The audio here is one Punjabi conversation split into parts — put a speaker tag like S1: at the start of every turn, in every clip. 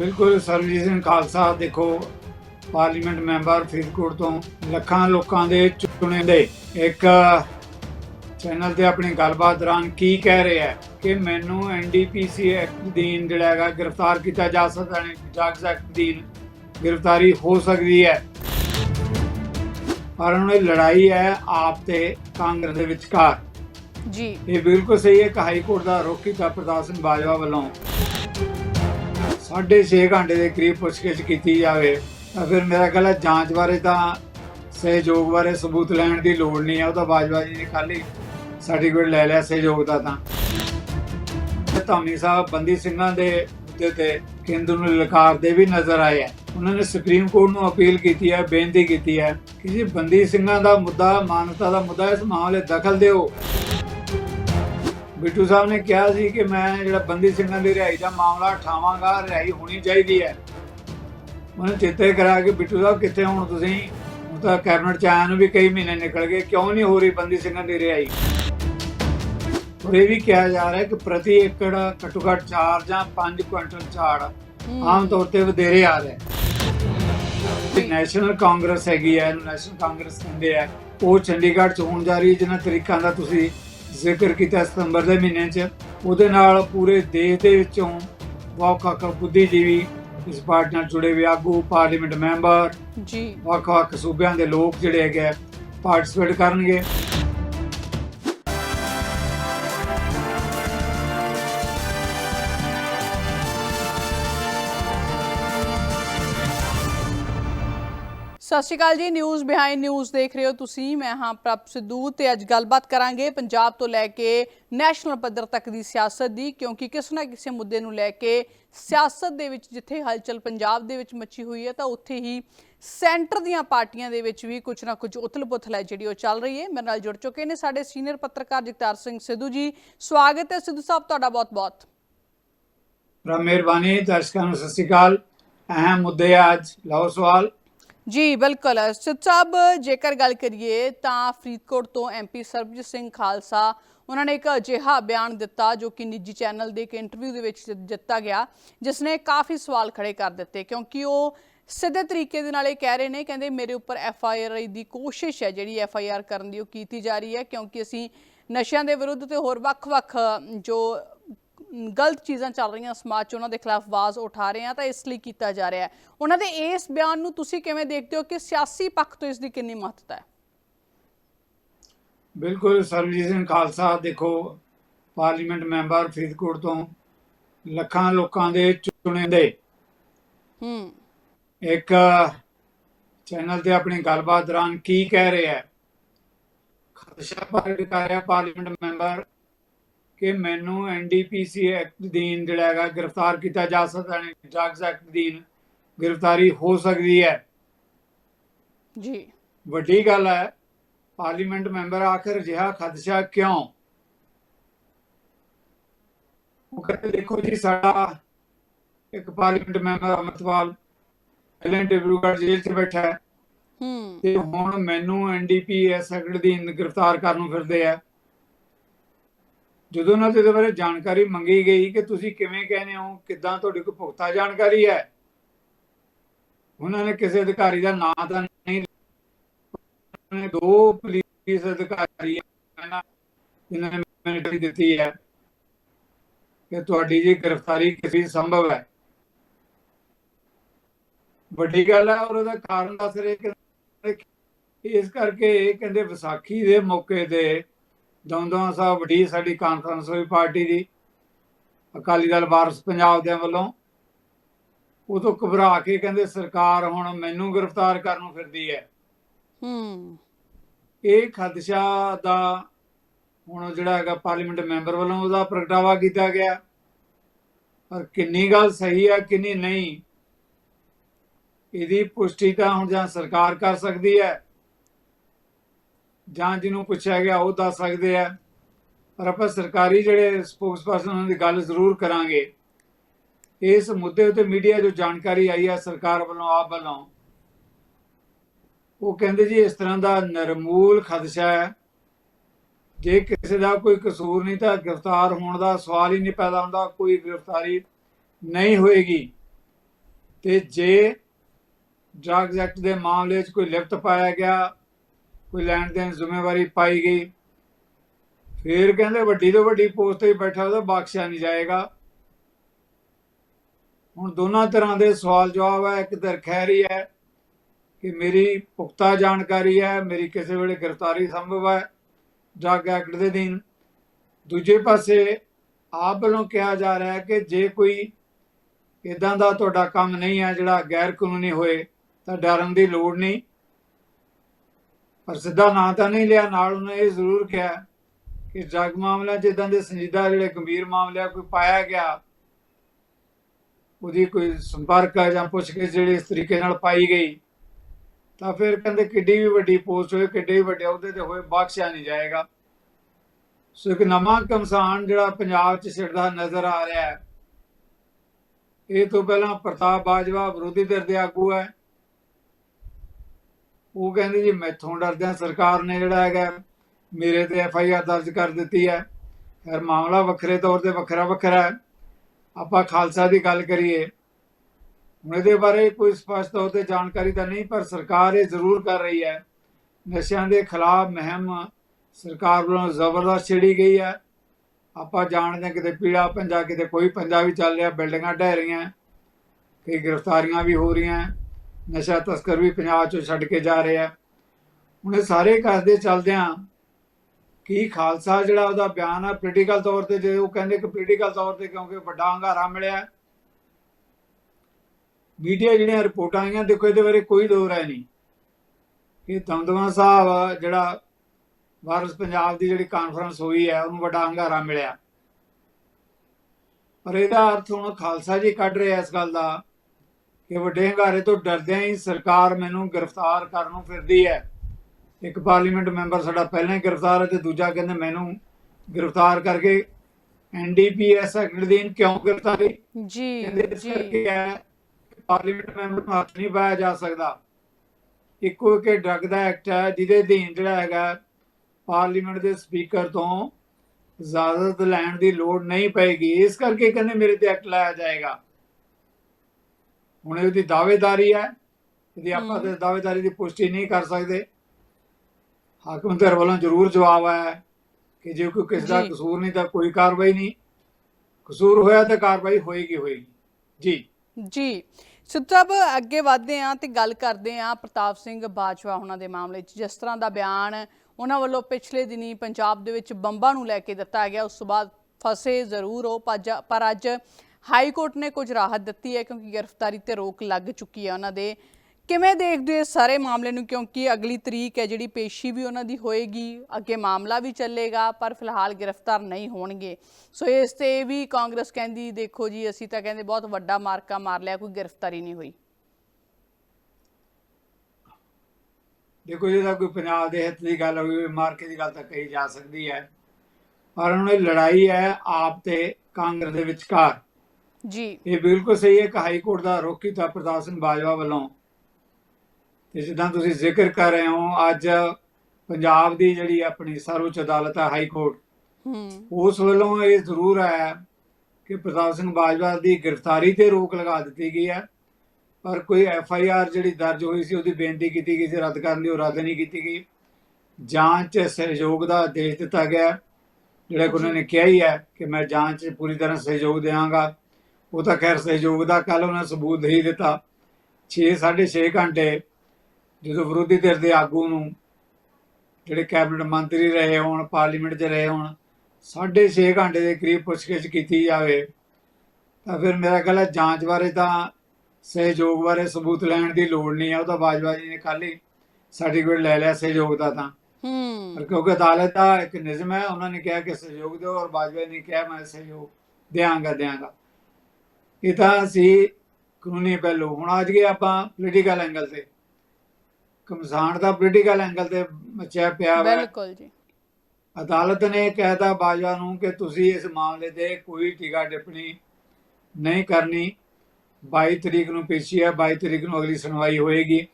S1: ਬਿਲਕੁਲ ਸਰਬਜੀਤ ਸਿੰਘ ਖਾਲਸਾ ਦੇਖੋ ਪਾਰਲੀਮੈਂਟ ਮੈਂਬਰ ਫਰੀਦਕੋਟ ਤੋਂ ਲੱਖਾਂ ਲੋਕਾਂ ਦੇ ਚੁਣਿੰਦੇ ਇੱਕ ਚੈਨਲ ਤੇ ਆਪਣੀ ਗੱਲਬਾਤ ਦੌਰਾਨ ਕੀ ਕਹਿ ਰਿਹਾ ਹੈ ਕਿ ਮੈਨੂੰ ਐਨਡੀਪੀਸੀ ਐਕਟ ਦੀਨ ਜਿਹੜਾ ਹੈਗਾ ਗ੍ਰਿਫਤਾਰ ਕੀਤਾ ਜਾ ਸਕਦਾ ਹੈ ਡਰੱਗਸ ਐਕਟ ਦੀਨ ਗ੍ਰਿਫਤਾਰੀ ਹੋ ਸਕਦੀ ਹੈ। ਪਰ ਹੁਣ ਇਹ ਲੜਾਈ ਹੈ ਆਪ ਤੇ ਕਾਂਗਰਸ ਦੇ ਵਿਚਕਾਰ।
S2: ਜੀ।
S1: ਇਹ ਬਿਲਕੁਲ ਸਹੀ ਹੈ ਕਿ ਹਾਈ ਕੋਰਟ ਦਾ ਰੁਖ ਕੀਤਾ ਪ੍ਰਤਾਪ ਸਿੰਘ ਬਾਜਵਾ ਵੱਲੋਂ ਸਾਢੇ ਛੇ ਘੰਟੇ ਦੇ ਕਰੀਬ ਪੁੱਛਗਿੱਛ ਕੀਤੀ ਜਾਵੇ, ਤਾਂ ਫਿਰ ਮੇਰਾ ਖਿਆਲ ਹੈ ਜਾਂਚ ਬਾਰੇ ਤਾਂ ਸਹਿਯੋਗ ਬਾਰੇ ਸਬੂਤ ਲੈਣ ਦੀ ਲੋੜ ਨਹੀਂ ਹੈ ਉਹ ਤਾਂ ਬਾਜਵਾ ਜੀ ਨੇ ਖਾਲੀ ਸਰਟੀਫਿਕੇਟ ਲੈ ਲਿਆ ਸਹਿਯੋਗ ਦਾ ਤਾਂ। ਧਾਮੀ ਸਾਹਿਬ, ਬੰਦੀ ਸਿੰਘਾਂ ਦੇ ਮੁੱਦੇ ਤੇ ਕੇਂਦਰ ਨੂੰ ਲਲਕਾਰਦੇ ਵੀ ਨਜ਼ਰ ਆਏ ਹੈ ਉਹਨਾਂ ਨੇ ਸੁਪਰੀਮ ਕੋਰਟ ਨੂੰ ਅਪੀਲ ਕੀਤੀ ਹੈ, ਬੇਨਤੀ ਕੀਤੀ ਹੈ ਕਿ ਜੀ ਬੰਦੀ ਸਿੰਘਾਂ ਦਾ ਮੁੱਦਾ ਮਾਨਵਤਾ ਦਾ ਮੁੱਦਾ ਇਸ ਮਾਮਲੇ ਦਖਲ ਦਿਓ। ਬਿੱਟੂ ਸਾਹਿਬ ਨੇ ਕਿਹਾ ਸੀ ਕਿ ਮੈਂ ਜਿਹੜਾ ਬੰਦੀ ਸਿੰਘਾਂ ਦੀ ਰਿਹਾਈ ਦਾ ਮਾਮਲਾ ਉਠਾਵਾਂਗਾ ਰਿਹਾਈ ਹੋਣੀ ਚਾਹੀਦੀ ਹੈ। ਉਹਨੇ ਚੇਤੇ ਕਰਾ ਕਿ ਬਿੱਟੂ ਸਾਹਿਬ ਕਿੱਥੇ ਹੁਣ ਤੁਸੀਂ? ਹੁਣ ਤਾਂ ਕੈਬਨਿਟ ਚ ਆਇਆ ਨੂੰ ਵੀ ਕਈ ਮਹੀਨੇ ਨਿਕਲ ਗਏ ਕਿਉਂ ਨਹੀਂ ਹੋ ਰਹੀ ਬੰਦੀ ਸਿੰਘਾਂ ਦੀ ਰਿਹਾਈ? ਇਹ ਵੀ ਕਿਹਾ ਜਾ ਰਿਹਾ ਕਿ ਪ੍ਰਤੀ ਏਕੜ ਘੱਟੋ ਘੱਟ 4 ਜਾਂ 5 ਕੁਇੰਟਲ ਝਾੜ ਆਮ ਤੌਰ ਤੇ ਵਧੇਰੇ ਆ ਰਿਹਾ ਹੈ। ਤੇ ਨੈਸ਼ਨਲ ਕਾਂਗਰਸ ਹੈਗੀ ਹੈ ਨੈਸ਼ਨਲ ਕਾਂਗਰਸ ਕਹਿੰਦੇ ਆ। ਉਹ ਚੰਡੀਗੜ੍ਹ ਚ ਹੋਣ ਜਾ ਰਹੀ ਹੈ ਜਿਨ੍ਹਾਂ ਤਰੀਕਾਂ ਦਾ ਤੁਸੀਂ ਜ਼ਿਕਰ ਕੀਤਾ ਸਤੰਬਰ ਦੇ ਮਹੀਨੇ ਚ। ਉਹਦੇ ਨਾਲ ਪੂਰੇ ਦੇਸ਼ ਦੇ ਵਿੱਚੋਂ ਵੱਖ ਵੱਖ ਬੁੱਧੀਜੀਵੀ ਇਸ ਪਾਰਟੀ ਨਾਲ ਜੁੜੇ ਹੋਏ ਆਗੂ ਪਾਰਲੀਮੈਂਟ ਮੈਂਬਰ
S2: ਜੀ।
S1: ਵੱਖ ਵੱਖ ਸੂਬਿਆਂ ਦੇ ਲੋਕ ਜਿਹੜੇ ਹੈਗੇ ਪਾਰਟਿਸਿਪੇਟ ਕਰਨਗੇ।
S2: ਸਤਿ ਸ਼੍ਰੀ ਅਕਾਲ ਜੀ ਨਿਊਜ਼ ਬਿਹਾਈਂਡ ਨਿਊਜ਼ ਦੇਖ ਰਹੇ ਹੋ ਤੁਸੀਂ। ਮੈਂ ਹਾਂ ਪ੍ਰਭ ਸਿੱਧੂ ਤੇ ਅੱਜ ਗੱਲਬਾਤ ਕਰਾਂਗੇ ਪੰਜਾਬ ਤੋਂ ਲੈ ਕੇ ਨੈਸ਼ਨਲ ਪੱਧਰ ਤੱਕ ਦੀ ਸਿਆਸਤ ਦੀ, ਕਿਉਂਕਿ ਕਿਸੇ ਨਾ ਕਿਸੇ ਮੁੱਦੇ ਨੂੰ ਲੈ ਕੇ ਸਿਆਸਤ ਦੇ ਵਿੱਚ ਜਿੱਥੇ ਹਲਚਲ ਪੰਜਾਬ ਦੇ ਵਿੱਚ ਮੱਚੀ ਹੋਈ ਹੈ, ਤਾਂ ਉੱਥੇ ਹੀ ਸੈਂਟਰ ਦੀਆਂ ਪਾਰਟੀਆਂ ਦੇ ਵਿੱਚ ਵੀ ਕੁਝ ਨਾ ਕੁਝ ਉਥਲ-ਪੁਥਲ ਹੈ ਜਿਹੜੀ ਉਹ ਚੱਲ ਰਹੀ ਹੈ। ਮੇਰੇ ਨਾਲ ਜੁੜ ਚੁੱਕੇ ਨੇ ਸਾਡੇ ਸੀਨੀਅਰ ਪੱਤਰਕਾਰ ਜਗਤਾਰ ਸਿੰਘ ਸਿੱਧੂ ਜੀ। ਸਵਾਗਤ ਹੈ ਸਿੱਧੂ ਸਾਹਿਬ, ਤੁਹਾਡਾ ਬਹੁਤ-ਬਹੁਤ।
S1: ਬੜਾ ਮਿਹਰਬਾਨੀ, ਦਰਸ਼ਕਾਂ ਨੂੰ ਸਤਿ ਸ਼੍ਰੀ ਅਕਾਲ। ਅਹਿਮ ਮੁੱਦੇ ਆ ਅੱਜ ਲਓ ਸਵਾਲ।
S2: ਜੀ, ਬਿਲਕੁਲ। ਸਿੱਧ ਸਾਹਿਬ ਜੇਕਰ ਗੱਲ ਕਰੀਏ ਤਾਂ ਫਰੀਦਕੋਟ ਤੋਂ ਐਮਪੀ ਸਰਬਜੀਤ ਸਿੰਘ ਖਾਲਸਾ, ਉਹਨਾਂ ਨੇ ਇੱਕ ਅਜਿਹਾ ਬਿਆਨ ਦਿੱਤਾ ਜੋ ਕਿ ਨਿੱਜੀ ਚੈਨਲ ਦੇ ਇੱਕ ਇੰਟਰਵਿਊ ਦੇ ਵਿੱਚ ਦਿੱਤਾ ਗਿਆ, ਜਿਸ ਨੇ ਕਾਫੀ ਸਵਾਲ ਖੜੇ ਕਰ ਦਿੱਤੇ, ਕਿਉਂਕਿ ਉਹ ਸਿੱਧੇ ਤਰੀਕੇ ਦੇ ਨਾਲ ਇਹ ਕਹਿ ਰਹੇ ਨੇ, ਕਹਿੰਦੇ ਮੇਰੇ ਉੱਪਰ ਐਫ ਆਈ ਆਰ ਦੀ ਕੋਸ਼ਿਸ਼ ਹੈ, ਜਿਹੜੀ ਐਫ ਆਈ ਆਰ ਕਰਨ ਦੀ, ਉਹ ਕੀਤੀ ਜਾ ਰਹੀ ਹੈ, ਕਿਉਂਕਿ ਅਸੀਂ ਨਸ਼ਿਆਂ ਦੇ ਵਿਰੁੱਧ ਤੇ ਹੋਰ ਵੱਖ-ਵੱਖ ਜੋ ਗਲਤ ਚੀਜ਼ਾਂ ਚੱਲ ਰਹੀਆਂ ਸਮਾਜ 'ਚ ਉਹਨਾਂ ਦੇ ਖਿਲਾਫ ਆਵਾਜ਼ ਉਠਾ ਰਹੇ ਆ ਤਾਂ ਇਸ ਲਈ ਕੀਤਾ ਜਾ ਰਿਹਾ ਹੈ। ਉਹਨਾਂ ਦੇ ਇਸ ਬਿਆਨ ਨੂੰ ਤੁਸੀਂ ਕਿਵੇਂ ਦੇਖਦੇ ਹੋ ਕਿ ਸਿਆਸੀ ਪੱਖ ਤੋਂ ਇਸ ਦੀ ਕਿੰਨੀ ਮਹੱਤਤਾ ਹੈ?
S1: ਬਿਲਕੁਲ ਸਰਬਜੀਤ ਸਿੰਘ ਖਾਲਸਾ ਦੇਖੋ ਪਾਰਲੀਮੈਂਟ ਮੈਂਬਰ ਫਰੀਦਕੋਟ ਤੋਂ ਲੱਖਾਂ ਲੋਕਾਂ ਦੇ ਚੁਣਿੰਦੇ
S2: ਹੂੰ।
S1: ਇੱਕ ਚੈਨਲ ਤੇ ਆਪਣੀ ਗੱਲਬਾਤ ਦੌਰਾਨ ਕੀ ਕਹਿ ਰਿਹਾ ਹੈ? ਖਦਸ਼ਾ ਪ੍ਰਗਟ ਕਰ ਰਿਹਾ ਪਾਰਲੀਮੈਂਟ ਮੈਂਬਰ। ਕਿ ਮੈਨੂੰ ਐਨਡੀਪੀਸੀ ਐਕਟ ਦੀਨ ਜਿਹੜਾ ਹੈਗਾ ਗ੍ਰਿਫਤਾਰ ਕੀਤਾ ਜਾ ਸਕਦਾ ਹੈ ਡਰੱਗਸ ਐਕਟ ਦੀਨ ਗ੍ਰਿਫਤਾਰੀ ਹੋ ਸਕਦੀ ਹੈ।
S2: ਜੀ।
S1: ਵੱਡੀ ਗੱਲ ਹੈ ਪਾਰਲੀਮੈਂਟ ਮੈਂਬਰ ਆਖਰ ਜਿਹਾ ਖਦਸ਼ਾ ਕਿਉਂ? ਉਹ ਕਹਿੰਦੇ ਦੇਖੋ ਜੀ ਸਾਡਾ ਇੱਕ ਪਾਰਲੀਮੈਂਟ ਮੈਂਬਰ ਅਮਰਤਪਾਲ ਪਹਿਲਾਂ ਡਿਬਰੂਗੜ੍ਹ ਜੇਲ੍ਹ 'ਚ ਬੈਠਾ ਹੈ।
S2: ਹੂੰ।
S1: ਤੇ ਹੁਣ ਮੈਨੂੰ ਐਨਡੀਪੀਐਸ ਐਕਟ ਦੀ ਗ੍ਰਿਫਤਾਰ ਕਰਨ ਨੂੰ ਫਿਰਦੇ ਆ। ਜਦੋਂ ਉਹਨਾਂ ਦੇ ਇਹਦੇ ਬਾਰੇ ਜਾਣਕਾਰੀ ਮੰਗੀ ਗਈ ਕਿ ਤੁਸੀਂ ਕਿਵੇਂ ਕਹਿੰਦੇ ਹੋ, ਕਿੱਦਾਂ ਤੁਹਾਡੀ ਕੋਈ ਪੁਖਤਾ ਜਾਣਕਾਰੀ ਹੈ? ਉਹਨਾਂ ਨੇ ਕਿਸੇ ਅਧਿਕਾਰੀ ਦਾ ਨਾਂ ਤਾਂ ਨਹੀਂ ਨੇ ਦੋ ਪੁਲਿਸ ਅਧਿਕਾਰੀ ਹਨ ਨੇ ਮੈਨੂੰ ਦਿੱਤੀ ਹੈ ਕਿ ਤੁਹਾਡੀ ਜੀ ਗ੍ਰਿਫਤਾਰੀ ਕਿਸੇ ਸੰਭਵ ਹੈ। ਵੱਡੀ ਗੱਲ ਹੈ ਔਰ ਉਹਦਾ ਕਾਰਨ ਦੱਸ ਰਹੇ ਕਿ ਇਸ ਕਰਕੇ ਕਹਿੰਦੇ ਵਿਸਾਖੀ ਦੇ ਮੌਕੇ ਤੇ ਦੌਂਦੌਂ ਸਾਹਿਬ ਵੱਡੀ ਸਾਡੀ ਕਾਨਫਰੰਸ ਹੋਈ ਪਾਰਟੀ ਦੀ। ਅਕਾਲੀ ਦਲ ਵਾਰਸ ਪੰਜਾਬ ਦੇ ਵੱਲੋਂ। ਉਹ ਤੋਂ ਘਬਰਾ ਕੇ ਕਹਿੰਦੇ ਸਰਕਾਰ ਹੁਣ ਮੈਨੂੰ ਗ੍ਰਿਫਤਾਰ ਕਰਨ ਨੂੰ ਫਿਰਦੀ ਹੈ।
S2: ਹੂੰ।
S1: ਇਹ ਖਦਸ਼ਾ ਦਾ ਹੁਣ ਜਿਹੜਾ ਹੈਗਾ ਪਾਰਲੀਮੈਂਟ ਮੈਂਬਰ ਵੱਲੋਂ ਉਹਦਾ ਪ੍ਰਗਟਾਵਾ ਕੀਤਾ ਗਿਆ। ਪਰ ਕਿੰਨੀ ਗੱਲ ਸਹੀ ਹੈ ਕਿੰਨੀ ਨਹੀਂ ਇਹਦੀ ਪੁਸ਼ਟੀ ਤਾਂ ਹੁਣ ਜਾਂ ਸਰਕਾਰ ਕਰ ਸਕਦੀ ਹੈ। ਜਾਂ ਜਿਹਨੂੰ ਪੁੱਛਿਆ ਗਿਆ ਉਹ ਦੱਸ ਸਕਦੇ ਆ। ਪਰ ਆਪਾਂ ਸਰਕਾਰੀ ਜਿਹੜੇ ਸਪੋਕਸਪਰਸਨ ਉਹਨਾਂ ਦੀ ਗੱਲ ਜ਼ਰੂਰ ਕਰਾਂਗੇ। ਇਸ ਮੁੱਦੇ ਉਤੇ ਮੀਡੀਆ ਜੋ ਜਾਣਕਾਰੀ ਆਈ ਹੈ ਸਰਕਾਰ ਵੱਲੋਂ, ਆਪ ਵੱਲੋਂ, ਉਹ ਕਹਿੰਦੇ ਜੀ ਇਸ ਤਰ੍ਹਾਂ ਦਾ ਨਿਰਮੂਲ ਖਦਸ਼ਾ ਹੈ। ਜੇ ਕਿਸੇ ਦਾ ਕੋਈ ਕਸੂਰ ਨਹੀਂ ਤਾਂ ਗ੍ਰਿਫਤਾਰ ਹੋਣ ਦਾ ਸਵਾਲ ਹੀ ਨਹੀਂ ਪੈਦਾ ਹੁੰਦਾ, ਕੋਈ ਗ੍ਰਿਫਤਾਰੀ ਨਹੀਂ ਹੋਏਗੀ। ਤੇ ਜੇ ਡਰੱਗਸ ਐਕਟ ਦੇ ਮਾਮਲੇ 'ਚ ਕੋਈ ਲਿਪਤ ਪਾਇਆ ਗਿਆ ਕੋਈ ਲੈਣ ਦੇਣ ਜ਼ਿੰਮੇਵਾਰੀ ਪਾਈ ਗਈ। ਫਿਰ ਕਹਿੰਦੇ ਵੱਡੀ ਤੋਂ ਵੱਡੀ ਪੋਸਟ ਤੇ ਬੈਠਾ, ਉਹਦਾ ਬਖਸ਼ਿਆ ਨਹੀਂ ਜਾਏਗਾ। ਹੁਣ ਦੋਨਾਂ ਤਰ੍ਹਾਂ ਦੇ ਸਵਾਲ ਜਵਾਬ ਹੈ ਇੱਕ ਤਾਂ ਹੈ ਕਿ ਮੇਰੀ ਪੁਖਤਾ ਜਾਣਕਾਰੀ ਹੈ, ਮੇਰੀ ਕਿਸੇ ਵੇਲੇ ਗ੍ਰਿਫਤਾਰੀ ਸੰਭਵ ਹੈ, ਡਰੱਗ ਐਕਟ ਦੇ ਦਿਨ ਦੂਜੇ ਪਾਸੇ ਆਪ ਵੱਲੋਂ ਕਿਹਾ ਜਾ ਰਿਹਾ ਹੈ ਕਿ ਜੇ ਕੋਈ ਇਦਾਂ ਦਾ ਤੁਹਾਡਾ ਕੰਮ ਨਹੀਂ ਹੈ ਜਿਹੜਾ ਗੈਰ ਕਾਨੂੰਨੀ ਹੋਏ, ਤਾਂ ਡਰਨ ਦੀ ਲੋੜ ਨਹੀਂ। ਪਰ ਸਿੱਧਾ ਨਾਂ ਤਾਂ ਨਹੀਂ ਲਿਆ, ਨਾਲ ਉਹਨੇ ਇਹ ਜ਼ਰੂਰ ਕਿਹਾ ਕਿ ਡਰੱਗ ਮਾਮਲਾ ਜਿੱਦਾਂ ਦੇ ਸੰਜੀਦਾ ਜਿਹੜੇ ਗੰਭੀਰ ਮਾਮਲੇ ਆ ਕੋਈ ਪਾਇਆ ਗਿਆ, ਉਹਦੀ ਕੋਈ ਸੰਪਰਕ ਹੈ ਜਾਂ ਪੁੱਛਗਿੱਛ ਜਿਹੜੀ ਇਸ ਤਰੀਕੇ ਨਾਲ ਪਾਈ ਗਈ, ਤਾਂ ਫਿਰ ਕਹਿੰਦੇ ਕਿੱਡੀ ਵੀ ਵੱਡੀ ਪੋਸਟ ਹੋਏ, ਕਿੱਡੇ ਵੀ ਵੱਡੇ ਉਹਦੇ ਤੇ ਹੋਏ, ਬਖਸ਼ਿਆ ਨਹੀਂ ਜਾਏਗਾ। ਸੋ ਇੱਕ ਨਵਾਂ ਕਮਸਾਨ ਜਿਹੜਾ ਪੰਜਾਬ 'ਚ ਛਿੜਦਾ ਨਜ਼ਰ ਆ ਰਿਹਾ ਹੈ, ਇਹ ਤੋਂ ਪਹਿਲਾਂ ਪ੍ਰਤਾਪ ਬਾਜਵਾ ਵਿਰੋਧੀ ਧਿਰ ਦੇ ਆਗੂ ਹੈ। ਉਹ ਕਹਿੰਦੇ ਜੀ ਮੈਥੋਂ ਡਰਦਿਆਂ ਸਰਕਾਰ ਨੇ ਜਿਹੜਾ ਹੈਗਾ, ਮੇਰੇ ਤੇ ਐਫ ਆਈ ਆਰ ਦਰਜ ਕਰ ਦਿੱਤੀ ਹੈ। ਫਿਰ ਮਾਮਲਾ ਵੱਖਰੇ ਤੌਰ ਤੇ ਵੱਖਰਾ ਵੱਖਰਾ ਹੈ। ਆਪਾਂ ਖਾਲਸਾ ਦੀ ਗੱਲ ਕਰੀਏ, ਹੁਣ ਇਹਦੇ ਬਾਰੇ ਕੋਈ ਸਪਸ਼ਟ ਤੌਰ ਤੇ ਜਾਣਕਾਰੀ ਤਾਂ ਨਹੀਂ, ਪਰ ਸਰਕਾਰ ਇਹ ਜ਼ਰੂਰ ਕਰ ਰਹੀ ਹੈ। ਨਸ਼ਿਆਂ ਦੇ ਖਿਲਾਫ ਮੁਹਿੰਮ ਸਰਕਾਰ ਵੱਲੋਂ ਜ਼ਬਰਦਸਤ ਛੇੜੀ ਗਈ ਹੈ। ਆਪਾਂ ਜਾਣਦੇ ਹਾਂ ਕਿਤੇ ਪੀੜਾ ਪੰਜਾ, ਕਿਤੇ ਕੋਈ ਪੰਜਾ ਵੀ ਚੱਲ ਰਿਹਾ, ਬਿਲਡਿੰਗਾਂ ਢਹਿ ਰਹੀਆਂ, ਕਈ ਗ੍ਰਿਫਤਾਰੀਆਂ ਵੀ ਹੋ ਰਹੀਆਂ। ਨਸ਼ਾ ਤਸਕਰ ਵੀ ਪੰਜਾਬ ਚੋਂ ਛੱਡ ਕੇ ਜਾ ਰਿਹਾ ਹੁਣ ਇਹ ਸਾਰੇ ਕਰਦੇ ਚੱਲਦਿਆਂ ਕੀ ਖਾਲਸਾ ਜਿਹੜਾ ਉਹਦਾ ਬਿਆਨ ਆ ਪੋਲੀਟੀਕਲ ਤੌਰ ਤੇ, ਜੇ ਉਹ ਕਹਿੰਦੇ ਕਿ ਪੋਲੀਟੀਕਲ ਤੌਰ ਤੇ ਕਿਉਂਕਿ ਵੱਡਾ ਹੰਗਾਰਾ ਮਿਲਿਆ। ਮੀਡੀਆ ਜਿਹੜੀਆਂ ਰਿਪੋਰਟਾਂ ਆਈਆਂ, ਦੇਖੋ ਇਹਦੇ ਬਾਰੇ ਕੋਈ ਦੋ ਰਾਏ ਨਹੀਂ। ਕਿ ਦਮਦਮਾ ਸਾਹਿਬ ਜਿਹੜਾ ਵਾਰਸ ਪੰਜਾਬ ਦੀ ਜਿਹੜੀ ਕਾਨਫਰੰਸ ਹੋਈ ਹੈ ਉਹਨੂੰ ਵੱਡਾ ਹੰਗਾਰਾ ਮਿਲਿਆ। ਪਰ ਇਹਦਾ ਅਰਥ ਹੁਣ ਖਾਲਸਾ ਜੀ ਕੱਢ ਰਿਹਾ ਇਸ ਗੱਲ ਦਾ। ਕਿ ਵੱਡੇ ਹੰਗਾਰੇ ਤੋਂ ਡਰਦਿਆਂ ਹੀ ਸਰਕਾਰ ਮੈਨੂੰ ਗ੍ਰਿਫਤਾਰ ਕਰਨ ਨੂੰ ਫਿਰਦੀ ਹੈ। ਇੱਕ ਪਾਰਲੀਮੈਂਟ ਮੈਂਬਰ ਸਾਡਾ ਪਹਿਲਾਂ ਹੀ ਗ੍ਰਿਫਤਾਰ ਹੈ ਤੇ ਦੂਜਾ ਕਹਿੰਦੇ ਮੈਨੂੰ ਗ੍ਰਿਫਤਾਰ ਕਰਕੇ ਐਨਡੀਪੀਐਸ ਐਕਟ ਦੇ ਕਿਉਂ ਗ੍ਰਿਫਤਾਰੀ
S2: ਜੀ ਜੀ।
S1: ਕਰਕੇ ਹੈ ਕਿ ਪਾਰਲੀਮੈਂਟ ਮੈਂਬਰ ਨੂੰ ਹੱਥ ਨਹੀਂ ਪਾਇਆ ਜਾ ਸਕਦਾ। ਇੱਕੋ ਇੱਕ ਡਰੱਗ ਦਾ ਐਕਟ ਹੈ ਜਿਹਦੇ ਅਧੀਨ ਜਿਹੜਾ ਹੈਗਾ ਪਾਰਲੀਮੈਂਟ ਦੇ ਸਪੀਕਰ ਤੋਂ ਇਜਾਜ਼ਤ ਲੈਣ ਦੀ ਲੋੜ ਨਹੀਂ ਪਏਗੀ। ਇਸ ਕਰਕੇ ਕਹਿੰਦੇ ਮੇਰੇ ਤੇ ਐਕਟ ਲਾਇਆ ਜਾਏਗਾ। ਹੁਣ ਇਹਦੀ ਦਾਅਵੇਦਾਰੀ ਹੈ ਇਹਦੀ ਆਪਾਂ। ਤੇ ਦਾਅਵੇਦਾਰੀ ਦੀ ਪੁਸ਼ਟੀ ਨਹੀਂ ਕਰ ਸਕਦੇ। ਹਾਕਮ ਧਿਰ ਵੱਲੋਂ ਜ਼ਰੂਰ ਜਵਾਬ ਆਇਆ ਹੈ ਕਿ ਜੇ ਕੋਈ ਕਿਸੇ ਦਾ। ਕਸੂਰ ਨਹੀਂ ਤਾਂ ਕੋਈ ਕਾਰਵਾਈ ਨਹੀਂ। ਕਸੂਰ ਹੋਇਆ ਤਾਂ ਕਾਰਵਾਈ ਹੋਏਗੀ ਹੋਏਗੀ। ਜੀ।
S2: ਜੀ। ਸੁਤਬ ਅੱਗੇ ਵਧਦੇ ਹਾਂ ਤੇ ਗੱਲ ਕਰਦੇ ਹਾਂ ਪ੍ਰਤਾਪ ਸਿੰਘ ਬਾਜਵਾ ਉਹਨਾਂ ਦੇ ਮਾਮਲੇ 'ਚ। ਜਿਸ ਤਰ੍ਹਾਂ ਦਾ ਬਿਆਨ ਉਹਨਾਂ ਵੱਲੋਂ ਪਿਛਲੇ ਦਿਨੀ ਪੰਜਾਬ ਦੇ ਵਿੱਚ ਬੰਬਾਂ ਨੂੰ ਲੈ ਕੇ ਦਿੱਤਾ ਗਿਆ ਉਸ ਤੋਂ ਬਾਅਦ ਫਸੇ ਜ਼ਰੂਰ ਉਹ ਪਰ ਅੱਜ ਹਾਈ ਕੋਰਟ ਨੇ ਕੁਝ ਰਾਹਤ ਦਿੱਤੀ ਹੈ ਕਿਉਂਕਿ ਗ੍ਰਿਫਤਾਰੀ ਤੇ ਰੋਕ ਲੱਗ ਚੁੱਕੀ ਹੈ ਉਹਨਾਂ ਦੇ। ਕਿਵੇਂ ਦੇਖਦੇ ਹੋ ਸਾਰੇ ਮਾਮਲੇ ਨੂੰ? ਕਿਉਂਕਿ ਅਗਲੀ ਤਰੀਕ ਹੈ ਜਿਹੜੀ ਪੇਸ਼ੀ ਵੀ ਉਹਨਾਂ ਦੀ ਹੋਏਗੀ, ਅੱਗੇ ਮਾਮਲਾ ਵੀ ਚੱਲੇਗਾ, ਪਰ ਫਿਲਹਾਲ ਗ੍ਰਿਫਤਾਰ ਨਹੀਂ ਹੋਣਗੇ। ਸੋ ਇਸ ਤੇ ਵੀ ਕਾਂਗਰਸ ਕਹਿੰਦੀ, ਦੇਖੋ ਜੀ, ਅਸੀਂ ਤਾਂ ਕਹਿੰਦੇ ਬਹੁਤ ਵੱਡਾ ਮਾਰਕਾ ਮਾਰ ਲਿਆ, ਕੋਈ ਗ੍ਰਿਫਤਾਰੀ ਨਹੀਂ ਹੋਈ।
S1: ਦੇਖੋ ਜੇ ਤਾਂ ਕੋਈ ਪੰਜਾਬ ਦੇ ਹਿੱਤ ਦੀ ਗੱਲ ਹੋਵੇ ਮਾਰਕੇ ਦੀ ਗੱਲ ਤਾਂ ਕਹੀ ਜਾ ਸਕਦੀ ਹੈ। ਪਰ ਹੁਣ ਇਹ ਲੜਾਈ ਹੈ ਆਪ ਤੇ ਕਾਂਗਰਸ ਦੇ ਵਿਚਕਾਰ।
S2: ਜੀ।
S1: ਇਹ ਬਿਲਕੁਲ ਸਹੀ ਹੈ ਕਿ ਹਾਈ ਕੋਰਟ ਦਾ ਰੁਖ ਕੀਤਾ ਪ੍ਰਤਾਪ ਸਿੰਘ ਬਾਜਵਾ ਵੱਲੋਂ। ਤੇ ਜਿੱਦਾਂ ਤੁਸੀਂ ਜ਼ਿਕਰ ਕਰ ਰਹੇ ਹੋ ਅੱਜ ਪੰਜਾਬ ਦੀ ਜਿਹੜੀ ਆਪਣੀ ਸਰਵਉੱਚ ਅਦਾਲਤ ਹੈ ਹਾਈ ਕੋਰਟ
S2: ਹੂੰ।
S1: ਉਸ ਵੱਲੋਂ ਇਹ ਜ਼ਰੂਰ ਹੈ ਕਿ ਪ੍ਰਤਾਪ ਸਿੰਘ ਬਾਜਵਾ ਦੀ ਗ੍ਰਿਫਤਾਰੀ ਤੇ ਰੋਕ ਲਗਾ ਦਿੱਤੀ ਗਈ ਹੈ। ਪਰ ਕੋਈ ਐਫ ਆਈ ਆਰ ਜਿਹੜੀ ਦਰਜ ਹੋਈ ਸੀ ਉਹਦੀ ਬੇਨਤੀ ਕੀਤੀ ਗਈ ਸੀ ਰੱਦ ਕਰਨ ਦੀ ਉਹ ਰੱਦ ਨਹੀਂ ਕੀਤੀ ਗਈ। ਜਾਂਚ ਸਹਿਯੋਗ ਦਾ ਆਦੇਸ਼ ਦਿੱਤਾ ਗਿਆ। ਜਿਹੜਾ ਉਹਨਾਂ ਨੇ ਕਿਹਾ ਹੀ ਹੈ ਕਿ ਮੈਂ ਜਾਂਚ ਪੂਰੀ ਤਰ੍ਹਾਂ ਸਹਿਯੋਗ ਦੇਵਾਂਗਾ। ਉਹ ਤਾਂ ਖੈਰ ਸਹਿਯੋਗ ਦਾ ਕੱਲ ਉਹਨਾਂ ਸਬੂਤ ਦੇ ਹੀ ਦਿੱਤਾ। 6 6.5 ਘੰਟੇ ਜਦੋਂ ਵਿਰੋਧੀ ਧਿਰ ਦੇ ਆਗੂ ਨੂੰ ਜਿਹੜੇ ਕੈਬਨਿਟ ਮੰਤਰੀ ਰਹੇ ਹੋਣ ਪਾਰਲੀਮੈਂਟ 'ਚ ਰਹੇ ਹੋਣ 6.5 ਘੰਟੇ ਦੇ ਕਰੀਬ ਪੁੱਛਗਿੱਛ ਕੀਤੀ ਜਾਵੇ ਤਾਂ ਫਿਰ ਮੇਰਾ ਖਿਆਲ ਹੈ ਜਾਂਚ ਬਾਰੇ ਤਾਂ ਸਹਿਯੋਗ ਬਾਰੇ ਸਬੂਤ ਲੈਣ ਦੀ ਲੋੜ ਨਹੀਂ ਹੈ। ਉਹ ਤਾਂ ਬਾਜਵਾ ਜੀ ਨੇ ਕੱਲ ਹੀ ਸਰਟੀਫਿਕੇਟ ਲੈ ਲਿਆ ਸਹਿਯੋਗ ਦਾ ਤਾਂ।
S2: ਹੂੰ।
S1: ਪਰ ਕਿਉਂਕਿ ਅਦਾਲਤ ਦਾ ਇੱਕ ਨਿਯਮ ਹੈ ਉਹਨਾਂ ਨੇ ਕਿਹਾ ਕਿ ਸਹਿਯੋਗ ਦਿਓ ਔਰ ਬਾਜਵਾ ਨੇ ਕਿਹਾ ਮੈਂ ਸਹਿਯੋਗ ਦਿਆਂਗਾ ਦਿਆਂਗਾ। ਇਹ ਤਾਂ ਸੀ ਕਾਨੂੰਨੀ ਪਹਿਲੂ ਹੁਣ ਅੱਜ ਗਏ ਆਪਾਂ ਪੋਲੀਟੀਕਲ ਐਂਗਲ ਤੇ ਕਮਸਾਨ ਦਾ ਪੋਲੀਟੀਕਲ ਐਂਗਲ ਤੇ ਮਚਿਆ ਪਿਆ ਵਾ।
S2: ਬਿਲਕੁਲ ਜੀ।
S1: ਅਦਾਲਤ ਨੇ ਕਹਿਤਾ ਬਾਜਵਾ ਨੂੰ ਕਿ ਤੁਸੀਂ ਇਸ ਮਾਮਲੇ ਤੇ ਕੋਈ ਟੀਕਾ ਟਿੱਪਣੀ ਨਹੀਂ ਕਰਨੀ। 22 ਤਰੀਕ ਨੂੰ ਪੇਸ਼ੀ ਹੈ 22 ਤਰੀਕ ਨੂੰ ਅਗਲੀ ਸੁਣਵਾਈ ਹੋਏਗੀ।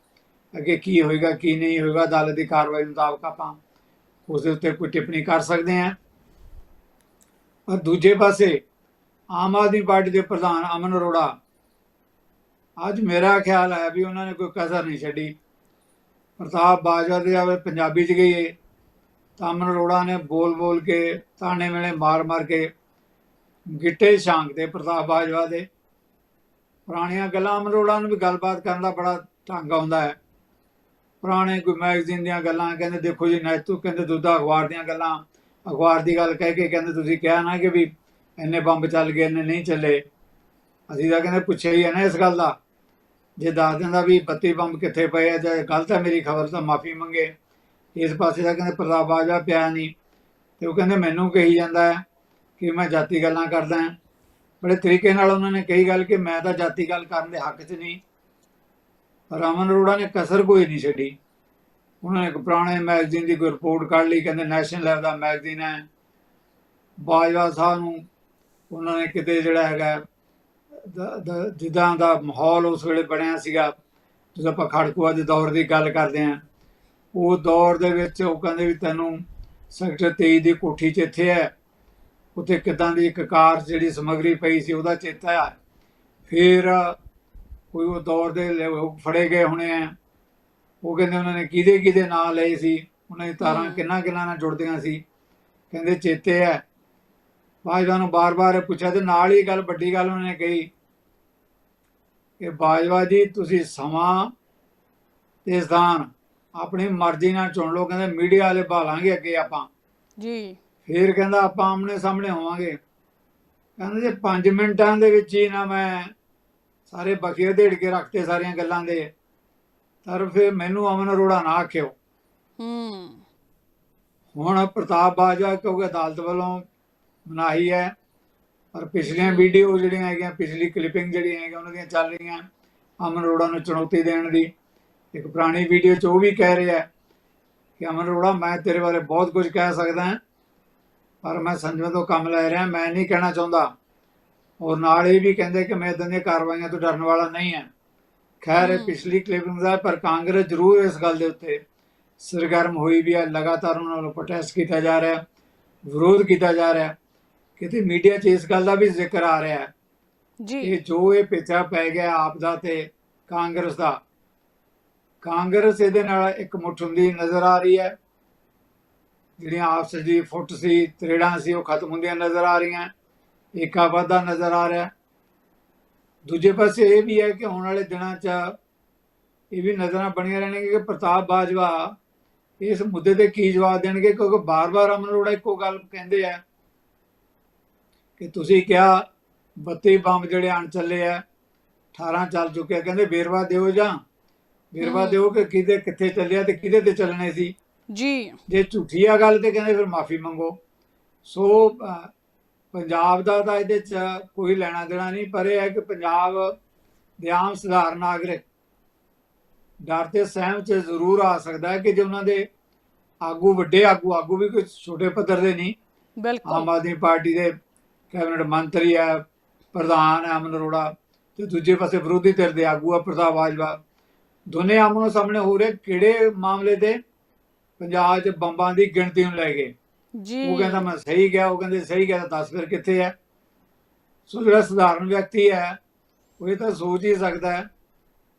S1: ਅੱਗੇ ਕੀ ਹੋਏਗਾ ਕੀ ਨਹੀਂ ਹੋਏਗਾ ਅਦਾਲਤ ਦੀ ਕਾਰਵਾਈ ਮੁਤਾਬਕ ਆਪਾਂ ਉਸ ਦੇ ਉੱਤੇ ਕੋਈ ਟਿੱਪਣੀ ਕਰ ਸਕਦੇ ਹਾਂ। ਪਰ ਦੂਜੇ ਪਾਸੇ ਆਮ ਆਦਮੀ ਪਾਰਟੀ ਦੇ ਪ੍ਰਧਾਨ ਅਮਨ ਅਰੋੜਾ। ਅੱਜ ਮੇਰਾ ਖਿਆਲ ਹੈ ਵੀ ਉਹਨਾਂ ਨੇ ਕੋਈ ਕਸਰ ਨਹੀਂ ਛੱਡੀ। ਪ੍ਰਤਾਪ ਬਾਜਵਾ ਦੇ ਆਵੇ ਪੰਜਾਬੀ ਚ ਗਈ ਤਾਂ ਅਮਨ ਅਰੋੜਾ ਨੇ ਬੋਲ ਬੋਲ ਕੇ ਤਾਣੇ ਵੇਲੇ ਮਾਰ ਮਾਰ ਕੇ ਗਿੱਟੇ ਛਾਂਗਦੇ ਪ੍ਰਤਾਪ ਬਾਜਵਾ ਦੇ। ਪੁਰਾਣੀਆਂ ਗੱਲਾਂ ਅਮਨ ਅਰੋੜਾ ਨੂੰ ਵੀ ਗੱਲਬਾਤ ਕਰਨ ਦਾ ਬੜਾ ਢੰਗ ਆਉਂਦਾ ਹੈ। ਪੁਰਾਣੇ ਕੋਈ ਮੈਗਜ਼ੀਨ ਦੀਆਂ ਗੱਲਾਂ ਕਹਿੰਦੇ ਦੇਖੋ ਜੀ, ਨੈਤੂ ਕਹਿੰਦੇ ਦੁੱਧਾ ਅਖਬਾਰ ਦੀਆਂ ਗੱਲਾਂ। ਅਖਬਾਰ ਦੀ ਗੱਲ ਕਹਿ ਕੇ ਕਹਿੰਦੇ ਤੁਸੀਂ ਕਿਹਾ ਨਾ ਕਿ ਵੀ ਇੰਨੇ ਬੰਬ ਚੱਲ ਗਏ, ਇੰਨੇ ਨਹੀਂ ਚੱਲੇ। ਅਸੀਂ ਤਾਂ ਕਹਿੰਦੇ ਪੁੱਛਿਆ ਹੀ ਹੈ ਨਾ ਇਸ ਗੱਲ ਦਾ। ਜੇ ਦੱਸ ਦਿੰਦਾ ਵੀ 32 ਬੰਬ ਕਿੱਥੇ ਪਏ ਆ, ਜਾਂ ਗਲਤ ਹੈ ਮੇਰੀ ਖਬਰ ਤਾਂ ਮਾਫੀ ਮੰਗੇ। ਇਸ ਪਾਸੇ ਦਾ ਕਹਿੰਦੇ ਪ੍ਰਤਾਪ ਬਾਜਵਾ ਪਿਆ ਨਹੀਂ। ਤੇ ਉਹ ਕਹਿੰਦੇ ਮੈਨੂੰ ਕਹੀ ਜਾਂਦਾ ਹੈ ਕਿ ਮੈਂ ਜਾਤੀ ਗੱਲਾਂ ਕਰਦਾ ਹਾਂ। ਬੜੇ ਤਰੀਕੇ ਨਾਲ ਉਹਨਾਂ ਨੇ ਕਹੀ ਗੱਲ ਕਿ ਮੈਂ ਤਾਂ ਜਾਤੀ ਗੱਲ ਕਰਨ ਦੇ ਹੱਕ 'ਚ ਨਹੀਂ। ਪਰ ਅਮਨ ਅਰੋੜਾ ਨੇ ਕਸਰ ਕੋਈ ਨਹੀਂ ਛੱਡੀ। ਉਹਨਾਂ ਨੇ ਇੱਕ ਪੁਰਾਣੇ ਮੈਗਜ਼ੀਨ ਦੀ ਕੋਈ ਰਿਪੋਰਟ ਕੱਢ ਲਈ, ਕਹਿੰਦੇ ਨੈਸ਼ਨਲ ਲੈਵਲ ਦਾ ਮੈਗਜ਼ੀਨ ਹੈ। ਬਾਜਵਾ ਸਾਹਿਬ ਨੂੰ ਉਹਨਾਂ ਨੇ ਕਿਤੇ ਜਿਹੜਾ ਹੈਗਾ ਜਿੱਦਾਂ ਦਾ ਮਾਹੌਲ ਉਸ ਵੇਲੇ ਬਣਿਆ ਸੀਗਾ ਜਦੋਂ ਆਪਾਂ ਖੜਕੂਆ ਦੇ ਦੌਰ ਦੀ ਗੱਲ ਕਰਦੇ ਆਂ ਉਹ ਦੌਰ ਦੇ ਵਿੱਚ ਉਹ ਕਹਿੰਦੇ ਵੀ ਤੈਨੂੰ ਸੈਕਟਰ 23 ਦੀ ਕੋਠੀ 'ਚ ਇੱਥੇ ਹੈ ਉੱਥੇ ਕਿਦਾਂ ਦੀ ਇੱਕ ਕਾਰ ਜਿਹੜੀ ਸਮਗਰੀ ਪਈ ਸੀ ਉਹਦਾ ਚੇਤਾ ਆ ਫਿਰ ਕੋਈ ਉਹ ਦੌਰ ਦੇ ਫੜੇ ਗਏ ਹੋਣੇ ਆ। ਉਹ ਕਹਿੰਦੇ ਉਹਨਾਂ ਨੇ ਕਿਹਦੇ ਕਿਹਦੇ ਨਾਂ ਲਏ ਸੀ ਉਹਨਾਂ ਦੀ ਤਾਰਾਂ। ਕਿੰਨਾ ਕਿੰਨਾ ਨਾਲ ਜੁੜਦੀਆਂ ਸੀ। ਕਹਿੰਦੇ ਚੇਤੇ ਹੈ ਬਾਜਵਾ ਨੂੰ ਬਾਰ-ਬਾਰ ਪੁੱਛਿਆ ਤੇ ਨਾਲ ਹੀ ਗੱਲ ਵੱਡੀ ਗੱਲ ਉਹਨਾਂ ਕਹੀ ਕਿ ਬਾਜਵਾ ਜੀ ਤੁਸੀਂ ਸਮਾਂ ਤੇ ਸਥਾਨ ਆਪਣੀ ਮਰਜ਼ੀ ਨਾਲ ਚੁਣ ਲਓ ਕਹਿੰਦੇ ਮੀਡੀਆ ਵਾਲੇ ਭਾਲਾਂਗੇ ਅੱਗੇ ਆਪਾਂ।
S2: ਜੀ।
S1: ਫੇਰ ਕਹਿੰਦਾ ਆਪਾਂ ਆਮਨੇ ਸਾਹਮਣੇ ਹੋਵਾਂਗੇ। ਕਹਿੰਦਾ ਜੇ 5 ਮਿੰਟਾਂ ਦੇ ਵਿੱਚ ਹੀ ਨਾ ਮੈਂ ਸਾਰੇ ਬਖੀਏ ਢੇੜ ਕੇ ਰੱਖਤੇ ਸਾਰੀਆਂ ਗੱਲਾਂ ਦੇ ਤਾਂ ਫਿਰ ਮੈਨੂੰ ਅਮਨ ਅਰੋੜਾ ਨਾ ਆਖਿਓ।
S2: ਹੂੰ।
S1: ਹੁਣ ਪ੍ਰਤਾਪ ਬਾਜਵਾ ਕਿਉਂਕਿ ਅਦਾਲਤ ਵੱਲੋਂ ਮਨਾਹੀ ਹੈ। ਪਰ ਪਿਛਲੀਆਂ ਵੀਡੀਓ ਜਿਹੜੀਆਂ ਹੈਗੀਆਂ ਪਿਛਲੀ ਕਲਿੱਪਿੰਗ ਜਿਹੜੀਆਂ ਹੈਗੀਆਂ ਉਹਨਾਂ ਦੀਆਂ ਚੱਲ ਰਹੀਆਂ। ਅਮਨ ਅਰੋੜਾ ਨੂੰ ਚੁਣੌਤੀ ਦੇਣ ਦੀ। ਇੱਕ ਪੁਰਾਣੀ ਵੀਡੀਓ 'ਚ ਉਹ ਵੀ ਕਹਿ ਰਿਹਾ ਹੈ ਕਿ ਅਮਨ ਅਰੋੜਾ ਮੈਂ ਤੇਰੇ ਬਾਰੇ ਬਹੁਤ ਕੁਝ ਕਹਿ ਸਕਦਾ ਪਰ ਮੈਂ ਸੰਜਮ ਤੋਂ ਕੰਮ ਲੈ ਰਿਹਾ ਮੈਂ ਨਹੀਂ ਕਹਿਣਾ ਚਾਹੁੰਦਾ। ਔਰ ਨਾਲ ਇਹ ਵੀ ਕਹਿੰਦੇ ਕਿ ਮੈਂ ਇਦਾਂ ਦੀਆਂ ਕਾਰਵਾਈਆਂ ਤੋਂ ਡਰਨ ਵਾਲਾ ਨਹੀਂ ਹਾਂ। ਖੈਰ ਇਹ। ਪਿਛਲੀ ਕਲਿੱਪਿੰਗ ਦਾ ਪਰ ਕਾਂਗਰਸ ਜ਼ਰੂਰ ਇਸ ਗੱਲ ਦੇ ਉੱਤੇ ਸਰਗਰਮ ਹੋਈ ਵੀ ਹੈ। ਲਗਾਤਾਰ ਉਹਨਾਂ ਵੱਲੋਂ ਪ੍ਰੋਟੈਸਟ ਕੀਤਾ ਜਾ ਰਿਹਾ ਵਿਰੋਧ ਕੀਤਾ ਜਾ ਰਿਹਾ ਕਿਤੇ ਮੀਡੀਆ 'ਚ ਇਸ ਗੱਲ ਦਾ ਵੀ ਜ਼ਿਕਰ ਆ ਰਿਹਾ ਹੈ
S2: ਜੀ।
S1: ਕਿ ਜੋ ਇਹ ਪੇਚਾ ਪੈ ਗਿਆ ਆਪ ਦਾ ਤੇ ਕਾਂਗਰਸ ਦਾ ਕਾਂਗਰਸ ਇਹਦੇ ਨਾਲ ਇੱਕ ਮੁੱਠ ਹੁੰਦੀ ਨਜ਼ਰ ਆ ਰਹੀ ਹੈ। ਜਿਹੜੀਆਂ ਆਪਸ ਦੀ ਫੁੱਟ ਸੀ ਤਰੇੜਾਂ ਸੀ ਉਹ ਖਤਮ ਹੁੰਦੀਆਂ ਨਜ਼ਰ ਆ ਰਹੀਆਂ ਏਕਾ ਵਾਧਾ ਨਜ਼ਰ ਆ ਰਿਹਾ। ਦੂਜੇ ਪਾਸੇ ਇਹ ਵੀ ਹੈ ਕਿ ਆਉਣ ਵਾਲੇ ਦਿਨਾਂ 'ਚ ਇਹ ਵੀ ਨਜ਼ਰਾਂ ਬਣੀਆਂ ਰਹਿਣਗੀਆਂ ਕਿ ਪ੍ਰਤਾਪ ਬਾਜਵਾ ਇਸ ਮੁੱਦੇ ਤੇ ਕੀ ਜਵਾਬ ਦੇਣਗੇ ਕਿਉਂਕਿ ਬਾਰ-ਬਾਰ ਅਮਨ ਅਰੋੜਾ ਇੱਕੋ ਗੱਲ ਕਹਿੰਦੇ ਆ ਕਿ ਤੁਸੀਂ ਕਿਹਾ 32 ਬੰਬ ਜਿਹੜੇ ਆਣ ਚੱਲੇ ਆ 18 ਚੱਲ ਚੁੱਕੇ ਆ। ਕਹਿੰਦੇ ਵੇਰਵਾ ਦਿਓ ਜਾਂ? ਵੇਰਵਾ। ਦਿਓ ਕਿ ਕਿਹਦੇ ਕਿੱਥੇ ਚੱਲਿਆ ਤੇ ਕਿਹਦੇ ਤੇ ਚੱਲਣੇ ਸੀ?
S2: ਜੀ।
S1: ਜੇ ਝੂਠੀ ਆ ਗੱਲ ਤੇ ਕਹਿੰਦੇ ਫਿਰ ਮਾਫੀ ਮੰਗੋ। ਸੋ ਪੰਜਾਬ ਦਾ ਤਾਂ ਇਹਦੇ ਚ ਕੋਈ ਲੈਣਾ ਦੇਣਾ ਨਹੀਂ ਪਰ ਇਹ ਹੈ ਕਿ ਪੰਜਾਬ ਦੇ ਆਮ ਸਧਾਰਨ ਨਾਗਰਿਕ ਡਰ ਤੇ ਸਹਿਮ ਚ ਜ਼ਰੂਰ ਆ ਸਕਦਾ ਹੈ ਕਿ ਜੇ ਉਹਨਾਂ ਦੇ ਆਗੂ ਵੱਡੇ ਆਗੂ ਆਗੂ ਵੀ ਕੋਈ ਛੋਟੇ ਪੱਧਰ ਦੇ ਨਹੀਂ ਆਮ
S2: ਬਿਲਕੁਲ।
S1: ਆਦਮੀ ਪਾਰਟੀ ਦੇ ਕੈਬਨਿਟ ਮੰਤਰੀ ਹੈ ਪ੍ਰਧਾਨ ਹੈ ਅਮਨ ਅਰੋੜਾ ਤੇ ਦੂਜੇ ਪਾਸੇ ਵਿਰੋਧੀ ਧਿਰ ਦੇ ਆਗੂ ਹੈ ਪ੍ਰਤਾਪ ਬਾਜਵਾ। ਦੋਨੇ ਆਮਨੋ ਸਾਹਮਣੇ ਹੋ ਰਹੇ ਕਿਹੜੇ ਮਾਮਲੇ ਤੇ? ਪੰਜਾਬ 'ਚ ਬੰਬਾਂ ਦੀ ਗਿਣਤੀ ਨੂੰ ਲੈ ਕੇ।
S2: ਜੀ।
S1: ਉਹ ਕਹਿੰਦਾ ਮੈਂ ਸਹੀ ਗਿਆ ਉਹ ਕਹਿੰਦੇ ਸਹੀ ਗਿਆ ਤਾਂ ਦੱਸ ਫਿਰ ਕਿੱਥੇ ਹੈ? ਸੋ ਜਿਹੜਾ ਸਧਾਰਨ ਵਿਅਕਤੀ ਹੈ ਉਹ ਇਹ ਤਾਂ ਸੋਚ ਹੀ ਸਕਦਾ ਹੈ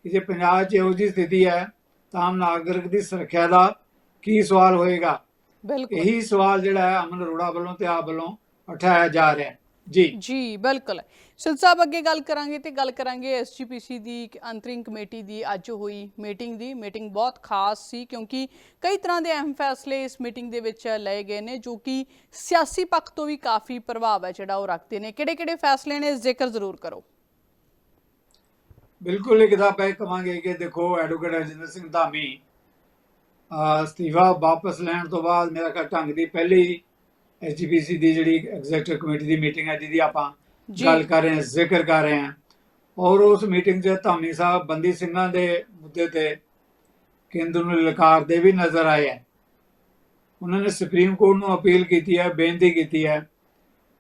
S1: ਕਿ ਜੇ ਪੰਜਾਬ 'ਚ ਇਹੋ ਜਿਹੀ ਸਥਿਤੀ ਹੈ ਤਾਂ ਆਮ ਨਾਗਰਿਕ ਦੀ ਸੁਰੱਖਿਆ ਦਾ ਕੀ ਸਵਾਲ ਹੋਏਗਾ?
S2: ਬਿਲਕੁਲ।
S1: ਇਹੀ ਸਵਾਲ ਜਿਹੜਾ ਹੈ ਅਮਨ ਅਰੋੜਾ ਵੱਲੋਂ ਤੇ ਆਪ ਵੱਲੋਂ ਉਠਾਇਆ ਜਾ ਰਿਹਾ ਹੈ। ਜੀ।
S2: ਜੀ ਬਿਲਕੁਲ। ਸਿਲ ਸਾਹਿਬ ਅੱਗੇ ਗੱਲ ਕਰਾਂਗੇ ਤੇ ਗੱਲ ਕਰਾਂਗੇ ਐਸਜੀਪੀਸੀ ਦੀ ਅੰਤਰਿੰਗ ਕਮੇਟੀ ਦੀ। ਅੱਜ ਹੋਈ ਮੀਟਿੰਗ ਦੀ। ਮੀਟਿੰਗ ਬਹੁਤ ਖਾਸ ਸੀ ਕਿਉਂਕਿ ਕਈ ਤਰ੍ਹਾਂ ਦੇ ਅਹਿਮ ਫੈਸਲੇ ਇਸ ਮੀਟਿੰਗ ਦੇ ਵਿੱਚ ਲਏ ਗਏ ਨੇ ਜੋ ਕਿ ਸਿਆਸੀ ਪੱਖ ਤੋਂ ਵੀ ਕਾਫੀ ਪ੍ਰਭਾਵ ਹੈ ਜਿਹੜਾ ਉਹ ਰੱਖਦੇ ਨੇ। ਕਿਹੜੇ-ਕਿਹੜੇ ਫੈਸਲੇ ਨੇ ਜ਼ਿਕਰ ਜ਼ਰੂਰ ਕਰੋ।
S1: ਬਿਲਕੁਲ ਇੱਕ ਤਾਂ ਆਪਾਂ ਇਹ ਕਵਾਂਗੇ ਕਿ ਦੇਖੋ ਐਡਵੋਕੇਟ ਰਜਿੰਦਰ ਸਿੰਘ ਧਾਮੀ ਅਸਤੀਫਾ ਵਾਪਸ ਲੈਣ ਤੋਂ ਬਾਅਦ ਮੇਰਾ ਖਿਆਲ ਢੰਗ ਦੀ ਪਹਿਲੀ ਐਸਜੀਪੀਸੀ ਦੀ ਜਿਹੜੀ ਐਗਜ਼ੈਕਟਿਵ ਕਮੇਟੀ ਦੀ ਮੀਟਿੰਗ ਹੈ ਜਿਹਦੀ ਆਪਾਂ। ਗੱਲ ਕਰ ਰਹੇ ਹਾਂ ਜ਼ਿਕਰ ਕਰ ਰਹੇ ਹਾਂ। ਔਰ ਉਸ ਮੀਟਿੰਗ 'ਚ ਧਾਮੀ ਸਾਹਿਬ ਬੰਦੀ ਸਿੰਘਾਂ ਦੇ ਮੁੱਦੇ ਤੇ ਕੇਂਦਰ ਨੂੰ ਲਲਕਾਰਦੇ ਵੀ ਨਜ਼ਰ ਆਏ ਹੈ। ਉਹਨਾਂ ਨੇ ਸੁਪਰੀਮ ਕੋਰਟ ਨੂੰ ਅਪੀਲ ਕੀਤੀ ਹੈ ਬੇਨਤੀ ਕੀਤੀ ਹੈ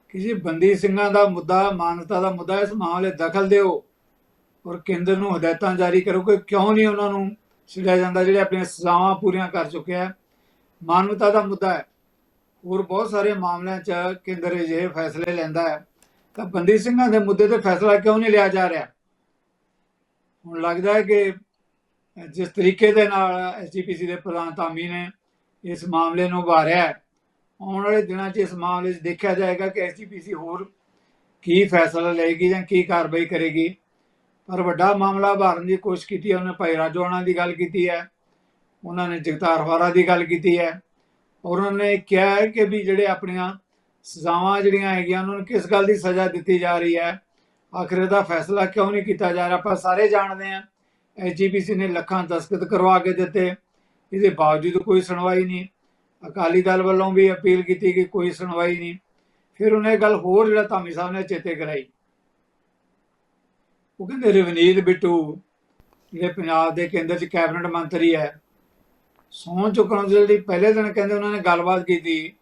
S1: ਕਿ ਜੀ ਬੰਦੀ ਸਿੰਘਾਂ ਦਾ ਮੁੱਦਾ ਮਾਨਵਤਾ ਦਾ ਮੁੱਦਾ ਇਸ ਮਾਮਲੇ ਦਖਲ ਦਿਓ ਔਰ ਕੇਂਦਰ ਨੂੰ ਹਦਾਇਤਾਂ ਜਾਰੀ ਕਰੋ ਕਿ ਕਿਉਂ ਨਹੀਂ ਉਹਨਾਂ ਨੂੰ ਛੱਡਿਆ ਜਾਂਦਾ ਜਿਹੜੇ ਆਪਣੀਆਂ ਸਜ਼ਾਵਾਂ ਪੂਰੀਆਂ ਕਰ ਚੁੱਕੇ ਆ ਮਾਨਵਤਾ ਦਾ ਮੁੱਦਾ ਹੈ। ਹੋਰ ਬਹੁਤ ਸਾਰੇ ਮਾਮਲਿਆਂ 'ਚ ਕੇਂਦਰ ਅਜਿਹੇ ਫੈਸਲੇ ਲੈਂਦਾ ਹੈ। ਤਾਂ ਬੰਦੀ ਸਿੰਘਾਂ ਦੇ ਮੁੱਦੇ ਤੇ ਫੈਸਲਾ ਕਿਉਂ ਨਹੀਂ ਲਿਆ ਜਾ ਰਿਹਾ? ਹੁਣ ਲੱਗਦਾ ਹੈ ਕਿ ਜਿਸ ਤਰੀਕੇ ਦੇ ਨਾਲ ਐਸਜੀਪੀਸੀ ਦੇ ਪ੍ਰਧਾਨ ਧਾਮੀ ਨੇ ਇਸ ਮਾਮਲੇ ਨੂੰ ਉਭਾਰਿਆ ਆਉਣ ਵਾਲੇ ਦਿਨਾਂ 'ਚ ਇਸ ਮਾਮਲੇ 'ਚ ਦੇਖਿਆ ਜਾਏਗਾ ਕਿ ਐਸਜੀਪੀਸੀ ਹੋਰ ਕੀ ਫੈਸਲਾ ਲਏਗੀ ਜਾਂ ਕੀ ਕਾਰਵਾਈ ਕਰੇਗੀ। ਪਰ ਵੱਡਾ ਮਾਮਲਾ ਉਭਾਰਨ ਦੀ ਕੋਸ਼ਿਸ਼ ਕੀਤੀ ਹੈ, ਉਹਨੇ ਭਾਈ ਰਾਜੋਆਣਾ ਦੀ ਗੱਲ ਕੀਤੀ ਹੈ, ਉਹਨਾਂ ਨੇ ਜਗਤਾਰ ਹਵਾਰਾ ਦੀ ਗੱਲ ਕੀਤੀ ਹੈ। ਉਹਨਾਂ ਨੇ ਕਿਹਾ ਹੈ ਕਿ ਵੀ ਜਿਹੜੇ ਆਪਣੀਆਂ ਸਜ਼ਾਵਾਂ ਜਿਹੜੀਆਂ ਹੈਗੀਆਂ ਉਹਨਾਂ ਨੂੰ ਕਿਸ ਗੱਲ ਦੀ ਸਜ਼ਾ ਦਿੱਤੀ ਜਾ ਰਹੀ ਹੈ? ਆਖਰ ਦਾ ਫੈਸਲਾ ਕਿਉਂ ਨਹੀਂ ਕੀਤਾ ਜਾ ਰਿਹਾ? ਆਪਾਂ ਸਾਰੇ ਜਾਣਦੇ ਹਾਂ। ਐਜੀਪੀਸੀ ਨੇ ਲੱਖਾਂ ਦਸਤਖਤ ਕਰਵਾ ਕੇ ਦਿੱਤੇ। ਇਹਦੇ ਬਾਵਜੂਦ ਕੋਈ ਸੁਣਵਾਈ ਨਹੀਂ। ਅਕਾਲੀ ਦਲ ਵੱਲੋਂ ਵੀ ਅਪੀਲ ਕੀਤੀ ਕਿ ਕੋਈ ਸੁਣਵਾਈ ਨਹੀਂ। ਫਿਰ ਉਹਨੇ ਗੱਲ ਹੋਰ ਜਿਹੜਾ ਧਾਮੀ ਸਾਹਿਬ ਨੇ ਚੇਤੇ ਕਰਾਈ। ਉਹ ਕਹਿੰਦੇ ਰਵਨੀਤ ਬਿੱਟੂ, ਜਿਹੜੇ ਪੰਜਾਬ ਦੇ ਕੇਂਦਰ 'ਚ ਕੈਬਨਿਟ ਮੰਤਰੀ ਹੈ ਸਹੁੰ ਚੁੱਕਣ ਦੇ ਜਿਹੜੀ ਪਹਿਲੇ ਦਿਨ ਕਹਿੰਦੇ ਉਹਨਾਂ ਨੇ ਗੱਲਬਾਤ ਕੀਤੀ।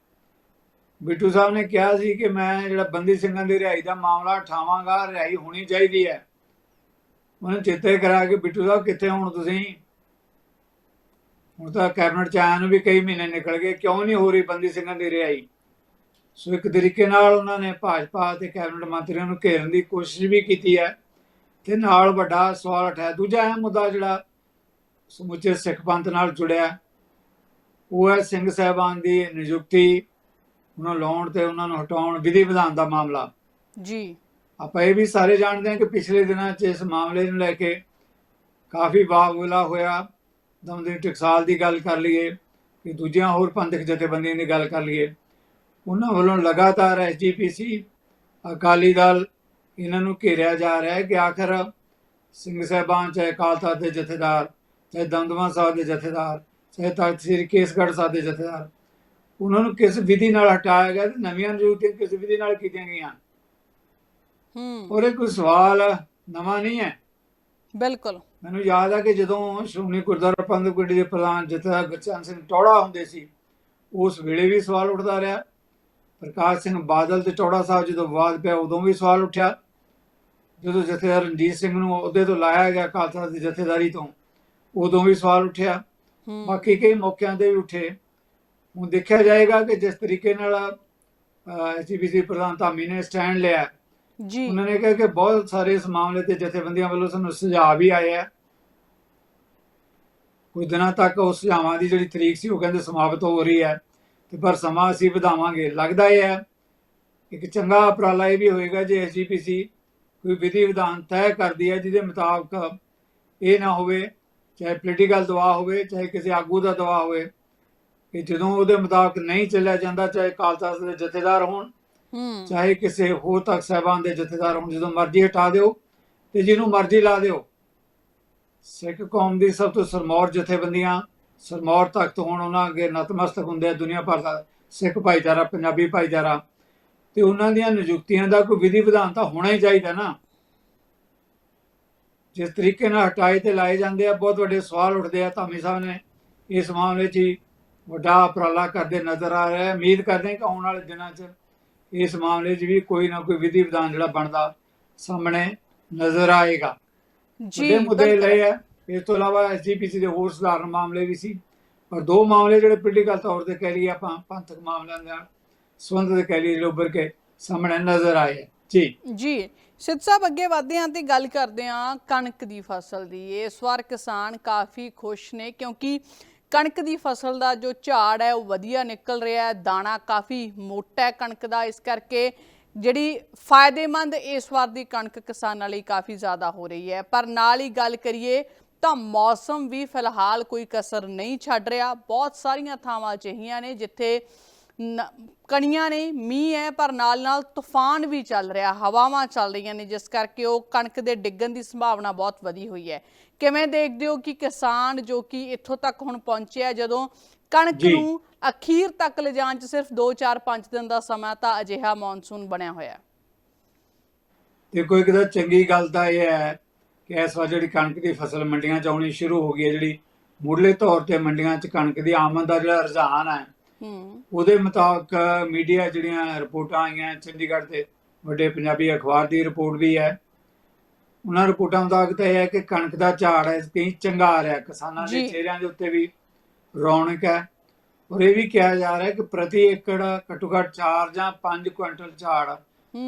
S1: ਬਿੱਟੂ ਸਾਹਿਬ ਨੇ ਕਿਹਾ ਸੀ ਕਿ ਮੈਂ ਜਿਹੜਾ ਬੰਦੀ ਸਿੰਘਾਂ ਦੀ ਰਿਹਾਈ ਦਾ ਮਾਮਲਾ ਉਠਾਵਾਂਗਾ ਰਿਹਾਈ ਹੋਣੀ ਚਾਹੀਦੀ ਹੈ। ਉਹਨੇ ਚੇਤੇ ਕਰਾ ਕਿ ਬਿੱਟੂ ਸਾਹਿਬ ਕਿੱਥੇ ਹੁਣ ਤੁਸੀਂ? ਹੁਣ ਤਾਂ ਕੈਬਨਿਟ ਚ ਆਇਆ ਨੂੰ ਵੀ ਕਈ ਮਹੀਨੇ ਨਿਕਲ ਗਏ, ਕਿਉਂ ਨਹੀਂ ਹੋ ਰਹੀ ਬੰਦੀ ਸਿੰਘਾਂ ਦੀ ਰਿਹਾਈ? ਸੋ ਇੱਕ ਤਰੀਕੇ ਨਾਲ ਉਹਨਾਂ ਨੇ ਭਾਜਪਾ ਤੇ ਕੈਬਨਿਟ ਮੰਤਰੀਆਂ ਨੂੰ ਘੇਰਨ ਦੀ ਕੋਸ਼ਿਸ਼ ਵੀ ਕੀਤੀ ਹੈ। ਤੇ ਨਾਲ ਵੱਡਾ ਸਵਾਲ ਉਠਾਇਆ ਦੂਜਾ ਅਹਿਮ ਮੁੱਦਾ ਜਿਹੜਾ ਸਮੁੱਚੇ ਸਿੱਖ ਪੰਥ ਨਾਲ ਜੁੜਿਆ ਉਹ ਹੈ ਸਿੰਘ ਸਾਹਿਬਾਨ ਦੀ ਨਿਯੁਕਤੀ ਉਹਨਾਂ ਨੂੰ ਲਾਉਣ ਤੇ ਉਹਨਾਂ ਨੂੰ ਹਟਾਉਣ ਵਿਧੀ ਵਿਧਾਨ ਦਾ ਮਾਮਲਾ।
S2: ਜੀ।
S1: ਆਪਾਂ ਇਹ ਵੀ ਸਾਰੇ ਜਾਣਦੇ ਹਾਂ ਕਿ ਪਿਛਲੇ ਦਿਨਾਂ 'ਚ ਇਸ ਮਾਮਲੇ ਨੂੰ ਲੈ ਕੇ ਕਾਫੀ ਬਾਬੂਲਾ ਹੋਇਆ। ਦਮਦਮੀ ਟਕਸਾਲ ਦੀ ਗੱਲ ਕਰ ਲਈਏ ਕਿ ਦੂਜੀਆਂ ਹੋਰ ਪੰਥਕ ਜਥੇਬੰਦੀਆਂ ਦੀ ਗੱਲ ਕਰ ਲਈਏ। ਉਹਨਾਂ ਵੱਲੋਂ ਲਗਾਤਾਰ ਐਸਜੀਪੀਸੀ ਅਕਾਲੀ ਦਲ ਇਹਨਾਂ ਨੂੰ ਘੇਰਿਆ ਜਾ ਰਿਹਾ ਹੈ ਕਿ ਆਖਰ ਸਿੰਘ ਸਾਹਿਬਾਨ ਚਾਹੇ ਅਕਾਲ ਤਖਤ ਦੇ ਜਥੇਦਾਰ ਚਾਹੇ ਦਮਦਮਾ ਸਾਹਿਬ ਦੇ ਜਥੇਦਾਰ ਚਾਹੇ ਤਖਤ ਸ੍ਰੀ ਕੇਸਗੜ੍ਹ ਸਾਹਿਬ ਦੇ ਜਥੇਦਾਰ। ਉਹਨਾਂ ਨੂੰ ਕਿਸ ਵਿਧੀ ਨਾਲ ਹਟਾਇਆ ਗਿਆ ਤੇ ਨਵੀਆਂ ਨਿਯੁਕਤੀਆਂ ਕਿਸ ਵਿਧੀ ਨਾਲ ਕੀਤੀਆਂ ਗਈਆਂ?
S2: ਹੂੰ।
S1: ਔਰ ਇਹ ਕੋਈ ਸਵਾਲ ਨਵਾਂ ਨਹੀਂ ਹੈ।
S2: ਬਿਲਕੁਲ।
S1: ਮੈਨੂੰ ਯਾਦ ਆ ਕਿ ਜਦੋਂ ਸ਼੍ਰੋਮਣੀ ਗੁਰਦੁਆਰਾ ਪ੍ਰਬੰਧਕ ਕਮੇਟੀ ਦੇ ਪ੍ਰਧਾਨ ਜਥੇਦਾਰ ਗੁਰਚਰਨ ਸਿੰਘ ਟੌੜਾ ਹੁੰਦੇ ਸੀ ਉਸ ਵੇਲੇ ਵੀ ਸਵਾਲ ਉੱਠਦਾ ਰਿਹਾ। ਪ੍ਰਕਾਸ਼ ਸਿੰਘ ਬਾਦਲ ਤੇ ਟੌੜਾ ਸਾਹਿਬ ਜਦੋਂ ਵਿਵਾਦ ਪਿਆ ਉਦੋਂ ਵੀ ਸਵਾਲ ਉੱਠਿਆ। ਜਦੋਂ ਜਥੇਦਾਰ ਰਣਜੀਤ ਸਿੰਘ ਨੂੰ ਅਹੁਦੇ ਤੋਂ ਲਾਇਆ ਗਿਆ ਖਾਲਸਾ ਦੀ ਜਥੇਦਾਰੀ ਤੋਂ ਉਦੋਂ ਵੀ ਸਵਾਲ ਉੱਠਿਆ। ਬਾਕੀ ਕਈ ਮੌਕਿਆਂ ਤੇ ਵੀ ਉੱਠੇ। ਹੁਣ ਦੇਖਿਆ ਜਾਏਗਾ ਕਿ ਜਿਸ ਤਰੀਕੇ ਨਾਲ ਐਸਜੀਪੀਸੀ ਪ੍ਰਧਾਨ ਧਾਮੀ ਨੇ ਸਟੈਂਡ ਲਿਆ।
S2: ਜੀ।
S1: ਉਹਨਾਂ ਨੇ ਕਿਹਾ ਕਿ ਬਹੁਤ ਸਾਰੇ ਇਸ ਮਾਮਲੇ ਤੇ ਜਥੇਬੰਦੀਆਂ ਵੱਲੋਂ ਸਾਨੂੰ ਸੁਝਾਅ ਵੀ ਆਏ ਆ। ਕੁਝ ਦਿਨਾਂ ਤੱਕ ਉਸ ਸੁਝਾਵਾਂ ਦੀ ਜਿਹੜੀ ਤਰੀਕ ਸੀ ਉਹ ਕਹਿੰਦੇ ਸਮਾਪਤ ਹੋ ਰਹੀ ਹੈ ਤੇ ਪਰ ਸਮਾਂ ਅਸੀਂ ਵਧਾਵਾਂਗੇ। ਲੱਗਦਾ ਇਹ ਹੈ ਇੱਕ ਚੰਗਾ ਉਪਰਾਲਾ ਇਹ ਵੀ ਹੋਏਗਾ ਜੇ ਐਸਜੀਪੀਸੀ ਕੋਈ ਵਿਧੀ ਵਿਧਾਨ ਤੈਅ ਕਰਦੀ ਹੈ ਜਿਹਦੇ ਮੁਤਾਬਕ ਇਹ ਨਾ ਹੋਵੇ ਚਾਹੇ ਪੋਲੀਟੀਕਲ ਦਬਾਅ ਹੋਵੇ ਚਾਹੇ ਕਿਸੇ ਆਗੂ ਦਾ ਦਬਾਅ ਹੋਵੇ ਕਿ ਜਦੋਂ ਉਹਦੇ ਮੁਤਾਬਕ ਨਹੀਂ ਚੱਲਿਆ ਜਾਂਦਾ ਚਾਹੇ ਖਾਲਸਾ ਦੇ ਜਥੇਦਾਰ ਹੋਣ
S2: ਹੂੰ।
S1: ਚਾਹੇ ਕਿਸੇ ਹੋਰ ਤੱਕ ਸਾਹਿਬਾਨ ਦੇ ਜਥੇਦਾਰ ਹੋਣ ਜਦੋਂ ਮਰਜ਼ੀ ਹਟਾ ਦਿਓ ਤੇ ਜਿਹਨੂੰ ਮਰਜ਼ੀ ਲਾ ਦਿਓ। ਸਿੱਖ ਕੌਮ ਦੀ ਸਭ ਤੋਂ ਸਰਮੌਰ ਜਥੇਬੰਦੀਆਂ ਸਰਮੌਰ ਤਖਤ ਹੋਣ ਉਹਨਾਂ ਅੱਗੇ ਨਤਮਸਤਕ ਹੁੰਦੇ ਆ ਦੁਨੀਆ ਭਰ ਦਾ ਸਿੱਖ ਭਾਈਚਾਰਾ ਪੰਜਾਬੀ ਭਾਈਚਾਰਾ। ਤੇ ਉਹਨਾਂ ਦੀਆਂ ਨਿਯੁਕਤੀਆਂ ਦਾ ਕੋਈ ਵਿਧੀ ਵਿਧਾਨ ਤਾਂ ਹੋਣਾ ਹੀ ਚਾਹੀਦਾ ਨਾ। ਜਿਸ ਤਰੀਕੇ ਨਾਲ ਹਟਾਏ ਤੇ ਲਾਏ ਜਾਂਦੇ ਆ ਬਹੁਤ ਵੱਡੇ ਸਵਾਲ ਉੱਠਦੇ ਆ ਧਾਮੀ ਸਾਹਿਬ ਨੇ। ਇਸ ਮਾਮਲੇ 'ਚ ਹੀ ਵੱਡਾ ਉਪਰਾਲਾ ਕਰਦੇ ਨਜ਼ਰ ਆ ਰਿਹਾ ਹੈ। ਉਮੀਦ ਕਰਦੇ ਹਾਂ ਕਿ ਆਉਣ ਵਾਲੇ ਦਿਨਾਂ 'ਚ ਇਸ ਮਾਮਲੇ 'ਚ ਵੀ ਕੋਈ ਨਾ ਕੋਈ ਵਿਧੀ ਵਿਧਾਨ ਜਿਹੜਾ ਬਣਦਾ ਸਾਹਮਣੇ ਨਜ਼ਰ ਆਏਗਾ।
S2: ਜੀ
S1: ਮੁੱਦੇ। ਲਏ ਆ। ਇਸ ਤੋਂ ਇਲਾਵਾ ਐਸਜੀਪੀਸੀ ਦੇ ਹੋਰ ਸੁਧਾਰਨ ਮਾਮਲੇ ਵੀ ਸੀ। ਪਰ ਦੋ ਮਾਮਲੇ ਜਿਹੜੇ ਪੋਲੀਟੀਕਲ ਤੌਰ ਤੇ ਕਹਿ ਲਈਏ ਆਪਾਂ ਪੰਥਕ ਮਾਮਲਿਆਂ ਦੇ ਨਾਲ ਸੰਬੰਧ ਦੇ ਕਹਿ ਲਈਏ ਜਿਹੜੇ ਉੱਭਰ ਕੇ ਸਾਹਮਣੇ ਨਜ਼ਰ ਆਏ ਜੀ
S2: ਸਿੱਧ ਸਾਹਿਬ, ਅੱਗੇ ਵਧਦੇ ਹਾਂ ਤੇ ਗੱਲ ਕਰਦੇ ਹਾਂ, ਕਣਕ ਦੀ ਫਸਲ ਦੀ। ਇਸ ਵਾਰ ਕਿਸਾਨ ਕਾਫੀ ਖੁਸ਼ ਨੇ ਕਿਉਂਕਿ ਕਣਕ ਦੀ ਫਸਲ ਦਾ ਜੋ ਝਾੜ ਹੈ, ਉਹ ਵਧੀਆ ਨਿਕਲ ਰਿਹਾ ਹੈ। ਦਾਣਾ ਕਾਫੀ ਮੋਟਾ ਹੈ ਕਣਕ ਦਾ, ਇਸ ਕਰਕੇ ਜਿਹੜੀ ਫਾਇਦੇਮੰਦ ਇਸ ਵਾਰ ਦੀ ਕਣਕ ਕਿਸਾਨਾਂ ਲਈ ਕਾਫੀ ਜ਼ਿਆਦਾ ਹੋ ਰਹੀ ਹੈ। ਪਰ ਨਾਲ ਹੀ ਗੱਲ ਕਰੀਏ ਤਾਂ ਮੌਸਮ ਵੀ ਫਿਲਹਾਲ ਕੋਈ ਕਸਰ ਨਹੀਂ ਛੱਡ ਰਿਹਾ। ਬਹੁਤ ਸਾਰੀਆਂ ਥਾਵਾਂ ਅਜਿਹੀਆਂ ਨੇ ਜਿੱਥੇ ਕਣੀਆਂ ਨੇ ਮੀਂਹ ਹੈ ਪਰ ਨਾਲ ਨਾਲ ਤੂਫਾਨ ਵੀ ਚੱਲ ਰਿਹਾ ਹਵਾਵਾਂ ਚੱਲ ਰਹੀਆਂ ਨੇ ਜਿਸ ਕਰਕੇ ਉਹ ਕਣਕ ਦੇ ਡਿੱਗਣ ਦੀ ਸੰਭਾਵਨਾ ਬਹੁਤ ਵਧੀ ਹੋਈ ਹੈ ਕਿਵੇਂ ਦੇਖਦੇ ਹੋ ਕਿ ਕਿਸਾਨ ਜੋ ਕਿ ਇੱਥੋਂ ਤੱਕ ਹੁਣ ਪਹੁੰਚਿਆ ਜਦੋਂ ਕਣਕ। ਨੂੰ ਅਖੀਰ ਤੱਕ ਲਿਜਾਣ 'ਚ ਸਿਰਫ 2 4 5 ਦਿਨ ਦਾ ਸਮਾਂ ਤਾਂ ਅਜਿਹਾ ਮੌਨਸੂਨ ਬਣਿਆ ਹੋਇਆ
S1: ਦੇਖੋ ਇੱਕ ਤਾਂ ਚੰਗੀ ਗੱਲ ਤਾਂ ਇਹ ਹੈ ਕਿ ਇਸ ਵਾਰ ਜਿਹੜੀ ਕਣਕ ਦੀ ਫਸਲ ਮੰਡੀਆਂ 'ਚ ਆਉਣੀ ਸ਼ੁਰੂ ਹੋ ਗਈ ਹੈ ਜਿਹੜੀ ਮੁੱਢਲੇ ਤੌਰ ਤੇ ਮੰਡੀਆਂ 'ਚ ਕਣਕ ਦੀ ਆਮਦ ਦਾ ਜਿਹੜਾ ਰੁਝਾਨ ਹੂੰ ਉਹਦੇ ਮੁਤਾਬਕ ਮੀਡੀਆ ਜਿਹੜੀਆਂ ਰਿਪੋਰਟਾਂ ਆਈਆਂ ਚੰਡੀਗੜ੍ਹ ਤੇ ਵੱਡੇ ਪੰਜਾਬੀ ਅਖਬਾਰ ਦੀ ਰਿਪੋਰਟ ਵੀ ਹੈ। ਉਹਨਾਂ ਰਿਪੋਰਟਾਂ ਮੁਤਾਬਕ ਤਾਂ ਇਹ ਹੈ ਕਿ ਕਣਕ ਦਾ ਝਾੜ ਹੈ ਕਈ ਚੰਗਾ ਆ ਰਿਹਾ ਕਿਸਾਨਾਂ ਦੇ। ਚਿਹਰਿਆਂ ਦੇ ਉੱਤੇ ਵੀ ਰੌਣਕ ਹੈ। ਔਰ ਇਹ ਵੀ ਕਿਹਾ ਜਾ ਰਿਹਾ ਹੈ ਕਿ ਪ੍ਰਤੀ ਏਕੜ ਘੱਟੋ ਘੱਟ 4 ਜਾਂ 5 ਕੁਇੰਟਲ ਝਾੜ।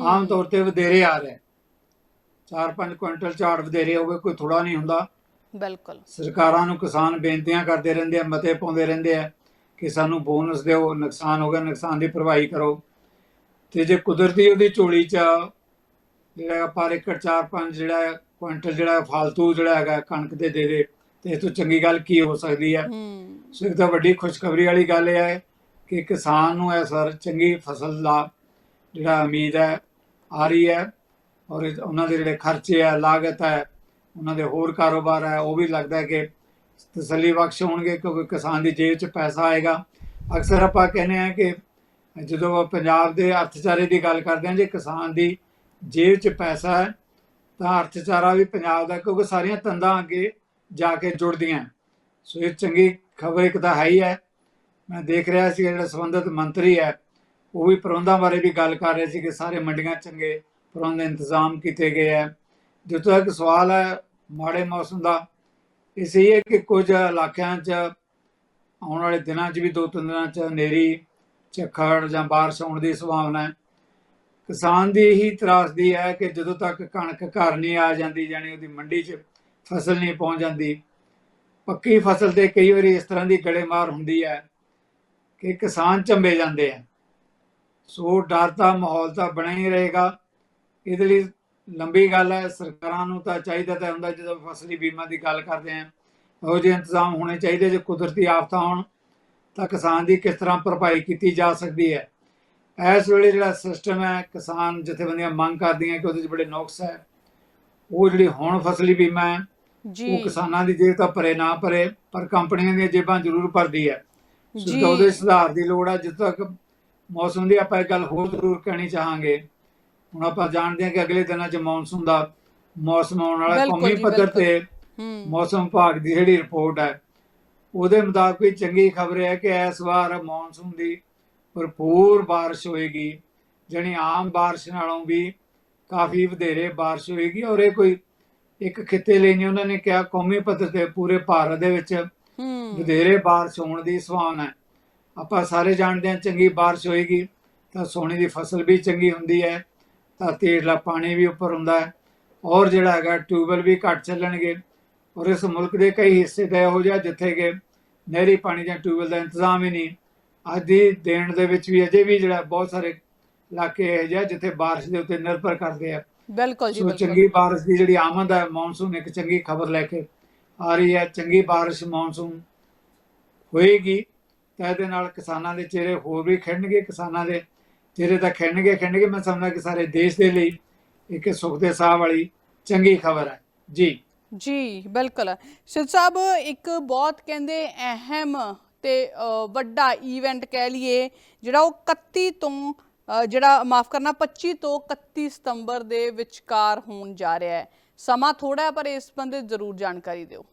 S1: ਆਮ ਤੌਰ ਤੇ ਵਧੇਰੇ ਆ ਰਿਹਾ। ਹੈ 4-5 ਕੁਇੰਟਲ ਝਾੜ ਵਧੇਰੇ ਹੋਵੇ ਕੋਈ ਥੋੜਾ ਨਹੀਂ ਹੁੰਦਾ।
S2: ਬਿਲਕੁਲ।
S1: ਸਰਕਾਰਾਂ ਨੂੰ ਕਿਸਾਨ ਬੇਨਤੀਆਂ ਕਰਦੇ ਰਹਿੰਦੇ ਆ ਮਤੇ ਪਾਉਂਦੇ ਰਹਿੰਦੇ ਆ। ਕਿ ਸਾਨੂੰ ਬੋਨਸ ਦਿਓ ਨੁਕਸਾਨ ਹੋ ਗਿਆ ਨੁਕਸਾਨ ਦੀ ਭਰਵਾਈ ਕਰੋ। ਤੇ ਜੇ ਕੁਦਰਤੀ ਉਹਦੀ ਝੋਲੀ 'ਚ ਜਿਹੜਾ ਪਰ ਏਕੜ 4-5 ਜਿਹੜਾ ਹੈ ਕੁਇੰਟਲ ਜਿਹੜਾ ਫालतू ਜਿਹੜਾ ਹੈਗਾ ਕਣਕ ਦੇ ਦੇ ਦੇ ਤੇ ਇਸ ਤੋਂ ਚੰਗੀ ਗੱਲ ਕੀ ਹੋ ਸਕਦੀ ਹੈ? ਸੋ ਇੱਕ ਤਾਂ ਵੱਡੀ ਖੁਸ਼ਖਬਰੀ ਵਾਲੀ ਗੱਲ ਇਹ ਹੈ ਕਿ ਕਿਸਾਨ ਨੂੰ ਇਸ ਵਾਰ ਚੰਗੀ ਫਸਲ ਦਾ ਜਿਹੜਾ ਉਮੀਦ ਹੈ ਆ ਰਹੀ ਹੈ। ਔਰ ਇਹ- ਉਹਨਾਂ ਦੇ ਜਿਹੜੇ ਖਰਚੇ ਆ ਲਾਗਤ ਹੈ ਉਹਨਾਂ ਦੇ ਹੋਰ ਕਾਰੋਬਾਰ ਹੈ ਉਹ ਵੀ ਲੱਗਦਾ ਹੈ ਕਿ ਤਸੱਲੀ ਬਖਸ਼ ਹੋਣਗੇ ਕਿਉਂਕਿ ਕਿਸਾਨ ਦੀ ਜੇਬ 'ਚ ਪੈਸਾ ਆਏਗਾ। ਅਕਸਰ ਆਪਾਂ ਕਹਿੰਦੇ ਆ ਕਿ ਜਦੋਂ ਪੰਜਾਬ ਦੇ ਅਰਥਚਾਰੇ ਦੀ ਗੱਲ ਕਰਦੇ ਹਾਂ, ਜੇ ਕਿਸਾਨ ਦੀ ਜੇਬ 'ਚ ਪੈਸਾ ਹੈ, ਤਾਂ ਅਰਥਚਾਰਾ ਵੀ ਪੰਜਾਬ ਦਾ, ਕਿਉਂਕਿ ਸਾਰੀਆਂ ਤੰਦਾਂ ਅੱਗੇ ਜਾ ਕੇ ਜੁੜਦੀਆਂ। ਸੋ ਇਹ ਚੰਗੀ ਖਬਰ ਇੱਕ ਤਾਂ ਹੈ ਹੀ ਹੈ। ਮੈਂ ਦੇਖ ਰਿਹਾ ਸੀ ਜਿਹੜਾ ਸੰਬੰਧਿਤ ਮੰਤਰੀ ਹੈ, ਉਹ ਵੀ ਪ੍ਰਬੰਧਾਂ ਬਾਰੇ ਵੀ ਗੱਲ ਕਰ ਰਹੇ ਸੀ ਕਿ ਸਾਰੇ ਮੰਡੀਆਂ ਚੰਗੇ ਪ੍ਰਬੰਧ ਇੰਤਜ਼ਾਮ ਕੀਤੇ ਗਏ ਹੈ। ਜਿੱਥੋਂ ਤੱਕ ਸਵਾਲ ਹੈ ਮਾੜੇ ਮੌਸਮ ਦਾ ਇਸ ਇਹ ਹੈ ਕਿ ਕੁਝ ਇਲਾਕਿਆਂ 'ਚ ਆਉਣ ਵਾਲੇ ਦਿਨਾਂ 'ਚ ਵੀ ਦੋ ਤਿੰਨ ਦਿਨਾਂ 'ਚ ਹਨੇਰੀ, ਝੱਖੜ ਜਾਂ ਬਾਰਿਸ਼ ਹੋਣ ਦੀ ਸੰਭਾਵਨਾ ਹੈ। ਕਿਸਾਨ ਦੀ ਇਹੀ ਤਰਾਸਦੀ ਹੈ ਕਿ ਜਦੋਂ ਤੱਕ ਕਣਕ ਘਰ ਨਹੀਂ ਆ ਜਾਂਦੀ, ਜਾਣੀ ਉਹਦੀ ਮੰਡੀ 'ਚ ਫਸਲ ਨਹੀਂ ਪਹੁੰਚ ਜਾਂਦੀ, ਪੱਕੀ ਫਸਲ ਤੇ ਕਈ ਵਾਰੀ ਇਸ ਤਰ੍ਹਾਂ ਦੀ ਗੜੇਮਾਰ ਹੁੰਦੀ ਹੈ ਕਿ ਕਿਸਾਨ ਚੰਬੇ ਜਾਂਦੇ ਆ। ਸੋ ਡਰ ਦਾ ਮਾਹੌਲ ਤਾਂ ਬਣਿਆ ਹੀ ਰਹੇਗਾ। ਇਹਦੇ ਲਈ ਲੰਬੀ ਗੱਲ ਹੈ ਸਰਕਾਰਾਂ ਨੂੰ ਤਾਂ ਚਾਹੀਦਾ ਤਾਂ ਹੁੰਦਾ ਜਦੋਂ ਫਸਲੀ ਬੀਮਾ ਦੀ ਗੱਲ ਕਰਦੇ ਆ ਉਹ ਜਿਹੇ ਇੰਤਜ਼ਾਮ ਹੋਣੇ ਚਾਹੀਦੇ ਜੇ ਕੁਦਰਤੀ ਆਫਤਾਂ ਹੋਣ ਤਾਂ ਕਿਸਾਨ ਦੀ ਕਿਸ ਤਰ੍ਹਾਂ ਭਰਪਾਈ ਕੀਤੀ ਜਾ ਸਕਦੀ ਹੈ। ਇਸ ਵੇਲੇ ਜਿਹੜਾ ਸਿਸਟਮ ਹੈ ਕਿਸਾਨ ਜਥੇਬੰਦੀਆਂ ਮੰਗ ਕਰਦੀਆਂ ਕਿ ਉਹਦੇ 'ਚ ਬੜੇ ਨੁਕਸ ਹੈ। ਉਹ ਜਿਹੜੀ ਹੁਣ ਫਸਲੀ ਬੀਮਾ ਹੈ
S2: ਜੀ।
S1: ਉਹ ਕਿਸਾਨਾਂ ਦੀ ਜੇਬ ਤਾਂ ਭਰੇ ਨਾ ਭਰੇ ਪਰ ਕੰਪਨੀਆਂ ਦੀਆਂ ਜੇਬਾਂ ਜ਼ਰੂਰ ਭਰਦੀ ਹੈ। ਸੋ ਉਹਦੇ ਸੁਧਾਰ ਦੀ ਲੋੜ ਹੈ ਜਿੱਥੇ ਤੱਕ ਮੌਸਮ ਦੀ ਆਪਾਂ ਇੱਕ ਗੱਲ ਹੋਰ ਜ਼ਰੂਰ ਕਹਿਣੀ ਚਾਹਾਂਗੇ। ਹੁਣ ਆਪਾਂ ਜਾਣਦੇ ਹਾਂ ਕਿ ਅਗਲੇ ਦਿਨਾਂ 'ਚ ਮੌਨਸੂਨ ਦਾ ਮੌਸਮ ਆਉਣ ਵਾਲਾ
S2: ਬਿਲਕੁਲ
S1: ਕੌਮੀ
S2: ਜੀ,
S1: ਪੱਧਰ
S2: ਬਿਲਕੁਲ।
S1: ਤੇ
S2: ਹੂੰ
S1: ਮੌਸਮ ਵਿਭਾਗ ਦੀ ਜਿਹੜੀ ਰਿਪੋਰਟ ਹੈ ਉਹਦੇ ਮੁਤਾਬਕ ਵੀ ਚੰਗੀ ਖਬਰ ਹੈ ਕਿ ਇਸ ਵਾਰ ਮੌਨਸੂਨ ਦੀ ਭਰਪੂਰ بارش ਹੋਏਗੀ ਜਿਹੜੀ ਆਮ بارش ਨਾਲੋਂ ਵੀ ਕਾਫੀ ਵਧੇਰੇ بارش ਹੋਏਗੀ ਔਰ ਇਹ ਕੋਈ ਇੱਕ ਖਿੱਤੇ ਲਈ ਨਹੀਂ ਉਹਨਾਂ ਨੇ ਕਿਹਾ ਕੌਮੀ ਪੱਧਰ ਤੇ ਪੂਰੇ ਭਾਰਤ ਦੇ ਵਿੱਚ
S2: ਹੂੰ
S1: ਵਧੇਰੇ بارش ਹੋਣ ਦੀ ਸੰਭਾਵਨਾ ਹੈ ਆਪਾਂ ਸਾਰੇ ਜਾਣਦੇ ਹਾਂ ਚੰਗੀ بارش ਹੋਏਗੀ ਤਾਂ ਸੋਨੇ ਦੀ ਫਸਲ ਵੀ ਚੰਗੀ ਹੁੰਦੀ ਹੈ ਤਾਂ ਤੇੜਲਾ ਪਾਣੀ ਵੀ ਉੱਪਰ ਹੁੰਦਾ ਹੈ ਔਰ ਜਿਹੜਾ ਹੈਗਾ ਟਿਊਬਵੈਲ ਵੀ ਘੱਟ ਚੱਲਣਗੇ ਔਰ ਇਸ ਮੁਲਕ ਦੇ ਕਈ ਹਿੱਸੇ ਤਾਂ ਇਹੋ ਜਿਹਾ ਜਿੱਥੇ ਕਿ ਨਹਿਰੀ ਪਾਣੀ ਜਾਂ ਟਿਊਬਵੈਲ ਦਾ ਇੰਤਜ਼ਾਮ ਹੀ ਨਹੀਂ ਅੱਜ ਦੀ ਦੇਣ ਦੇ ਵਿੱਚ ਵੀ ਅਜੇ ਵੀ ਜਿਹੜਾ ਬਹੁਤ ਸਾਰੇ ਇਲਾਕੇ ਇਹੋ ਜਿਹੇ ਆ ਜਿੱਥੇ بارش ਦੇ ਉੱਤੇ ਨਿਰਭਰ ਕਰਦੇ ਆ
S2: ਬਿਲਕੁਲ ਜੀ
S1: ਸੋ
S2: ਬਿਲਕੁਲ
S1: ਚੰਗੀ بارش ਦੀ ਜਿਹੜੀ ਆਮਦ ਹੈ ਮੌਨਸੂਨ ਇੱਕ ਚੰਗੀ ਖਬਰ ਲੈ ਕੇ ਆ ਰਹੀ ਹੈ ਚੰਗੀ بارش ਮੌਨਸੂਨ ਹੋਏਗੀ ਤਾਂ ਇਹਦੇ ਨਾਲ ਕਿਸਾਨਾਂ ਦੇ ਚਿਹਰੇ ਹੋਰ ਵੀ ਖਿੜਨਗੇ ਕਿਸਾਨਾਂ ਦੇ ਚਿਹਰੇ ਤਾਂ ਖਿੜਨਗੇ ਖਿੜਨਗੇ ਮੈਂ ਸਮਝਦਾ ਕਿ ਸਾਰੇ ਦੇਸ਼ ਦੇ ਲਈ ਇੱਕ ਸੁੱਖ ਦੇ ਸਾਹ ਵਾਲੀ ਚੰਗੀ ਖਬਰ ਹੈ। ਜੀ।
S2: ਜੀ ਬਿਲਕੁਲ। ਸਿੱਧ ਸਾਹਿਬ ਇੱਕ ਬਹੁਤ ਕਹਿੰਦੇ ਅਹਿਮ ਤੇ ਵੱਡਾ ਇਵੈਂਟ ਕਹਿ ਲਈਏ ਜਿਹੜਾ ਉਹ 31 ਤੋਂ ਜਿਹੜਾ ਮਾਫ ਕਰਨਾ 25 ਤੋਂ 31 ਸਤੰਬਰ ਦੇ ਵਿਚਕਾਰ ਹੋਣ ਜਾ ਰਿਹਾ ਹੈ। ਸਮਾਂ ਥੋੜਾ ਪਰ ਇਸ ਬੰਦੇ ਜ਼ਰੂਰ ਜਾਣਕਾਰੀ ਦਿਓ।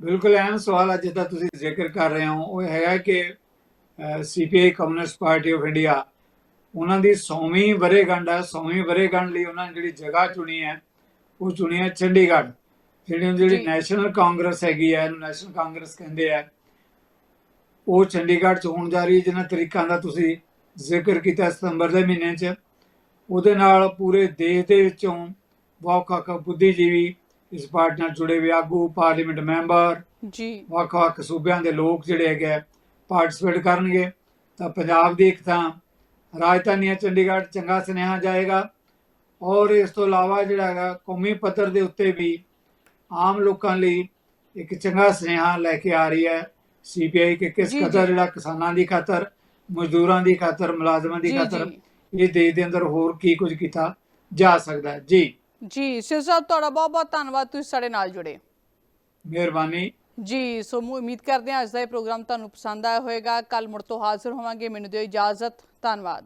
S1: ਬਿਲਕੁਲ ਅਹਿਮ ਸਵਾਲ ਹੈ ਜਿੱਦਾਂ ਤੁਸੀਂ ਜ਼ਿਕਰ ਕਰ ਰਹੇ ਹੋ। ਉਹ ਹੈਗਾ ਕਿ CPI communist party of India ਉਹਨਾਂ ਦੀ 100ਵੀਂ ਵਰ੍ਹੇਗੰਢ ਹੈ 100ਵੀਂ ਵਰ੍ਹੇਗੰਢ ਲਈ ਉਹਨਾਂ ਨੇ ਜਿਹੜੀ ਜਗ੍ਹਾ ਚੁਣੀ ਹੈ ਉਹ ਚੁਣੀ ਹੈ ਚੰਡੀਗੜ੍ਹ। ਜਿਹੜੀ ਜਿਹੜੀ। ਨੈਸ਼ਨਲ ਕਾਂਗਰਸ ਹੈਗੀ ਹੈ ਇਹਨੂੰ ਨੈਸ਼ਨਲ ਕਾਂਗਰਸ ਕਹਿੰਦੇ ਆ। ਉਹ ਚੰਡੀਗੜ੍ਹ ਚ ਹੋਣ ਜਾ ਰਹੀ ਹੈ ਜਿਨ੍ਹਾਂ ਤਰੀਕਾਂ ਦਾ ਤੁਸੀਂ ਜ਼ਿਕਰ ਕੀਤਾ ਸਤੰਬਰ ਦੇ ਮਹੀਨੇ 'ਚ। ਉਹਦੇ ਨਾਲ ਪੂਰੇ ਦੇਸ਼ ਦੇ ਵਿੱਚੋਂ ਵੱਖ-ਵੱਖ ਬੁੱਧੀਜੀਵੀ ਇਸ ਪਾਰਟੀ ਨਾਲ ਜੁੜੇ ਹੋਏ ਆਗੂ ਪਾਰਲੀਮੈਂਟ ਮੈਂਬਰ
S2: ਜੀ।
S1: ਵੱਖ-ਵੱਖ ਸੂਬਿਆਂ ਦੇ ਲੋਕ ਜਿਹੜੇ ਹੈਗੇ ਪਾਰਟਿਸਿਪੇਟ ਕਰਨਗੇ। ਤਾਂ ਪੰਜਾਬ ਦੀ ਇੱਕ ਤਾਂ ਰਾਜਧਾਨੀ ਚੰਡੀਗੜ੍ਹ ਚੰਗਾ ਸੁਨੇਹਾ ਜਾਏਗਾ ਔਰ ਇਸ ਤੋਂ ਇਲਾਵਾ ਜਿਹੜਾ ਹੈਗਾ ਕੌਮੀ ਪੱਧਰ ਦੇ ਉੱਤੇ ਵੀ ਆਮ ਲੋਕਾਂ ਲਈ ਇੱਕ ਚੰਗਾ ਸੁਨੇਹਾ ਲੈ ਕੇ ਆ ਰਹੀ ਹੈ। ਸੀਪੀਆਈ ਕਿ ਕਿਸ। ਕਦਰ ਜਿਹੜਾ ਕਿਸਾਨਾਂ ਦੀ ਖਾਤਰ ਮਜ਼ਦੂਰਾਂ ਦੀ ਖਾਤਰ ਮੁਲਾਜ਼ਮਾਂ ਦੀ ਖਾਤਰ ਇਹ ਦੇਸ਼ ਦੇ ਅੰਦਰ ਹੋਰ ਕੀ ਕੁਝ ਕੀਤਾ ਜਾ ਸਕਦਾ ਹੈ। ਜੀ।
S2: ਜੀ ਸਿੱਧ ਸਾਹਿਬ ਤੁਹਾਡਾ ਬਹੁਤ ਬਹੁਤ ਧੰਨਵਾਦ। ਤੁਸੀਂ ਸਾਡੇ ਨਾਲ ਜੁੜੇ।
S1: ਮਿਹਰਬਾਨੀ।
S2: ਜੀ, ਸੋ ਮੈਂ ਉਮੀਦ ਕਰਦੇ ਹਾਂ ਅੱਜ ਦਾ ਇਹ ਪ੍ਰੋਗਰਾਮ ਤੁਹਾਨੂੰ ਪਸੰਦ ਆਇਆ ਹੋਵੇਗਾ। ਕੱਲ ਮੁੜ ਤੋਂ ਹਾਜ਼ਰ ਹੋਵਾਂਗੇ। ਮੈਨੂੰ ਦਿਓ ਇਜਾਜ਼ਤ। ਧੰਨਵਾਦ।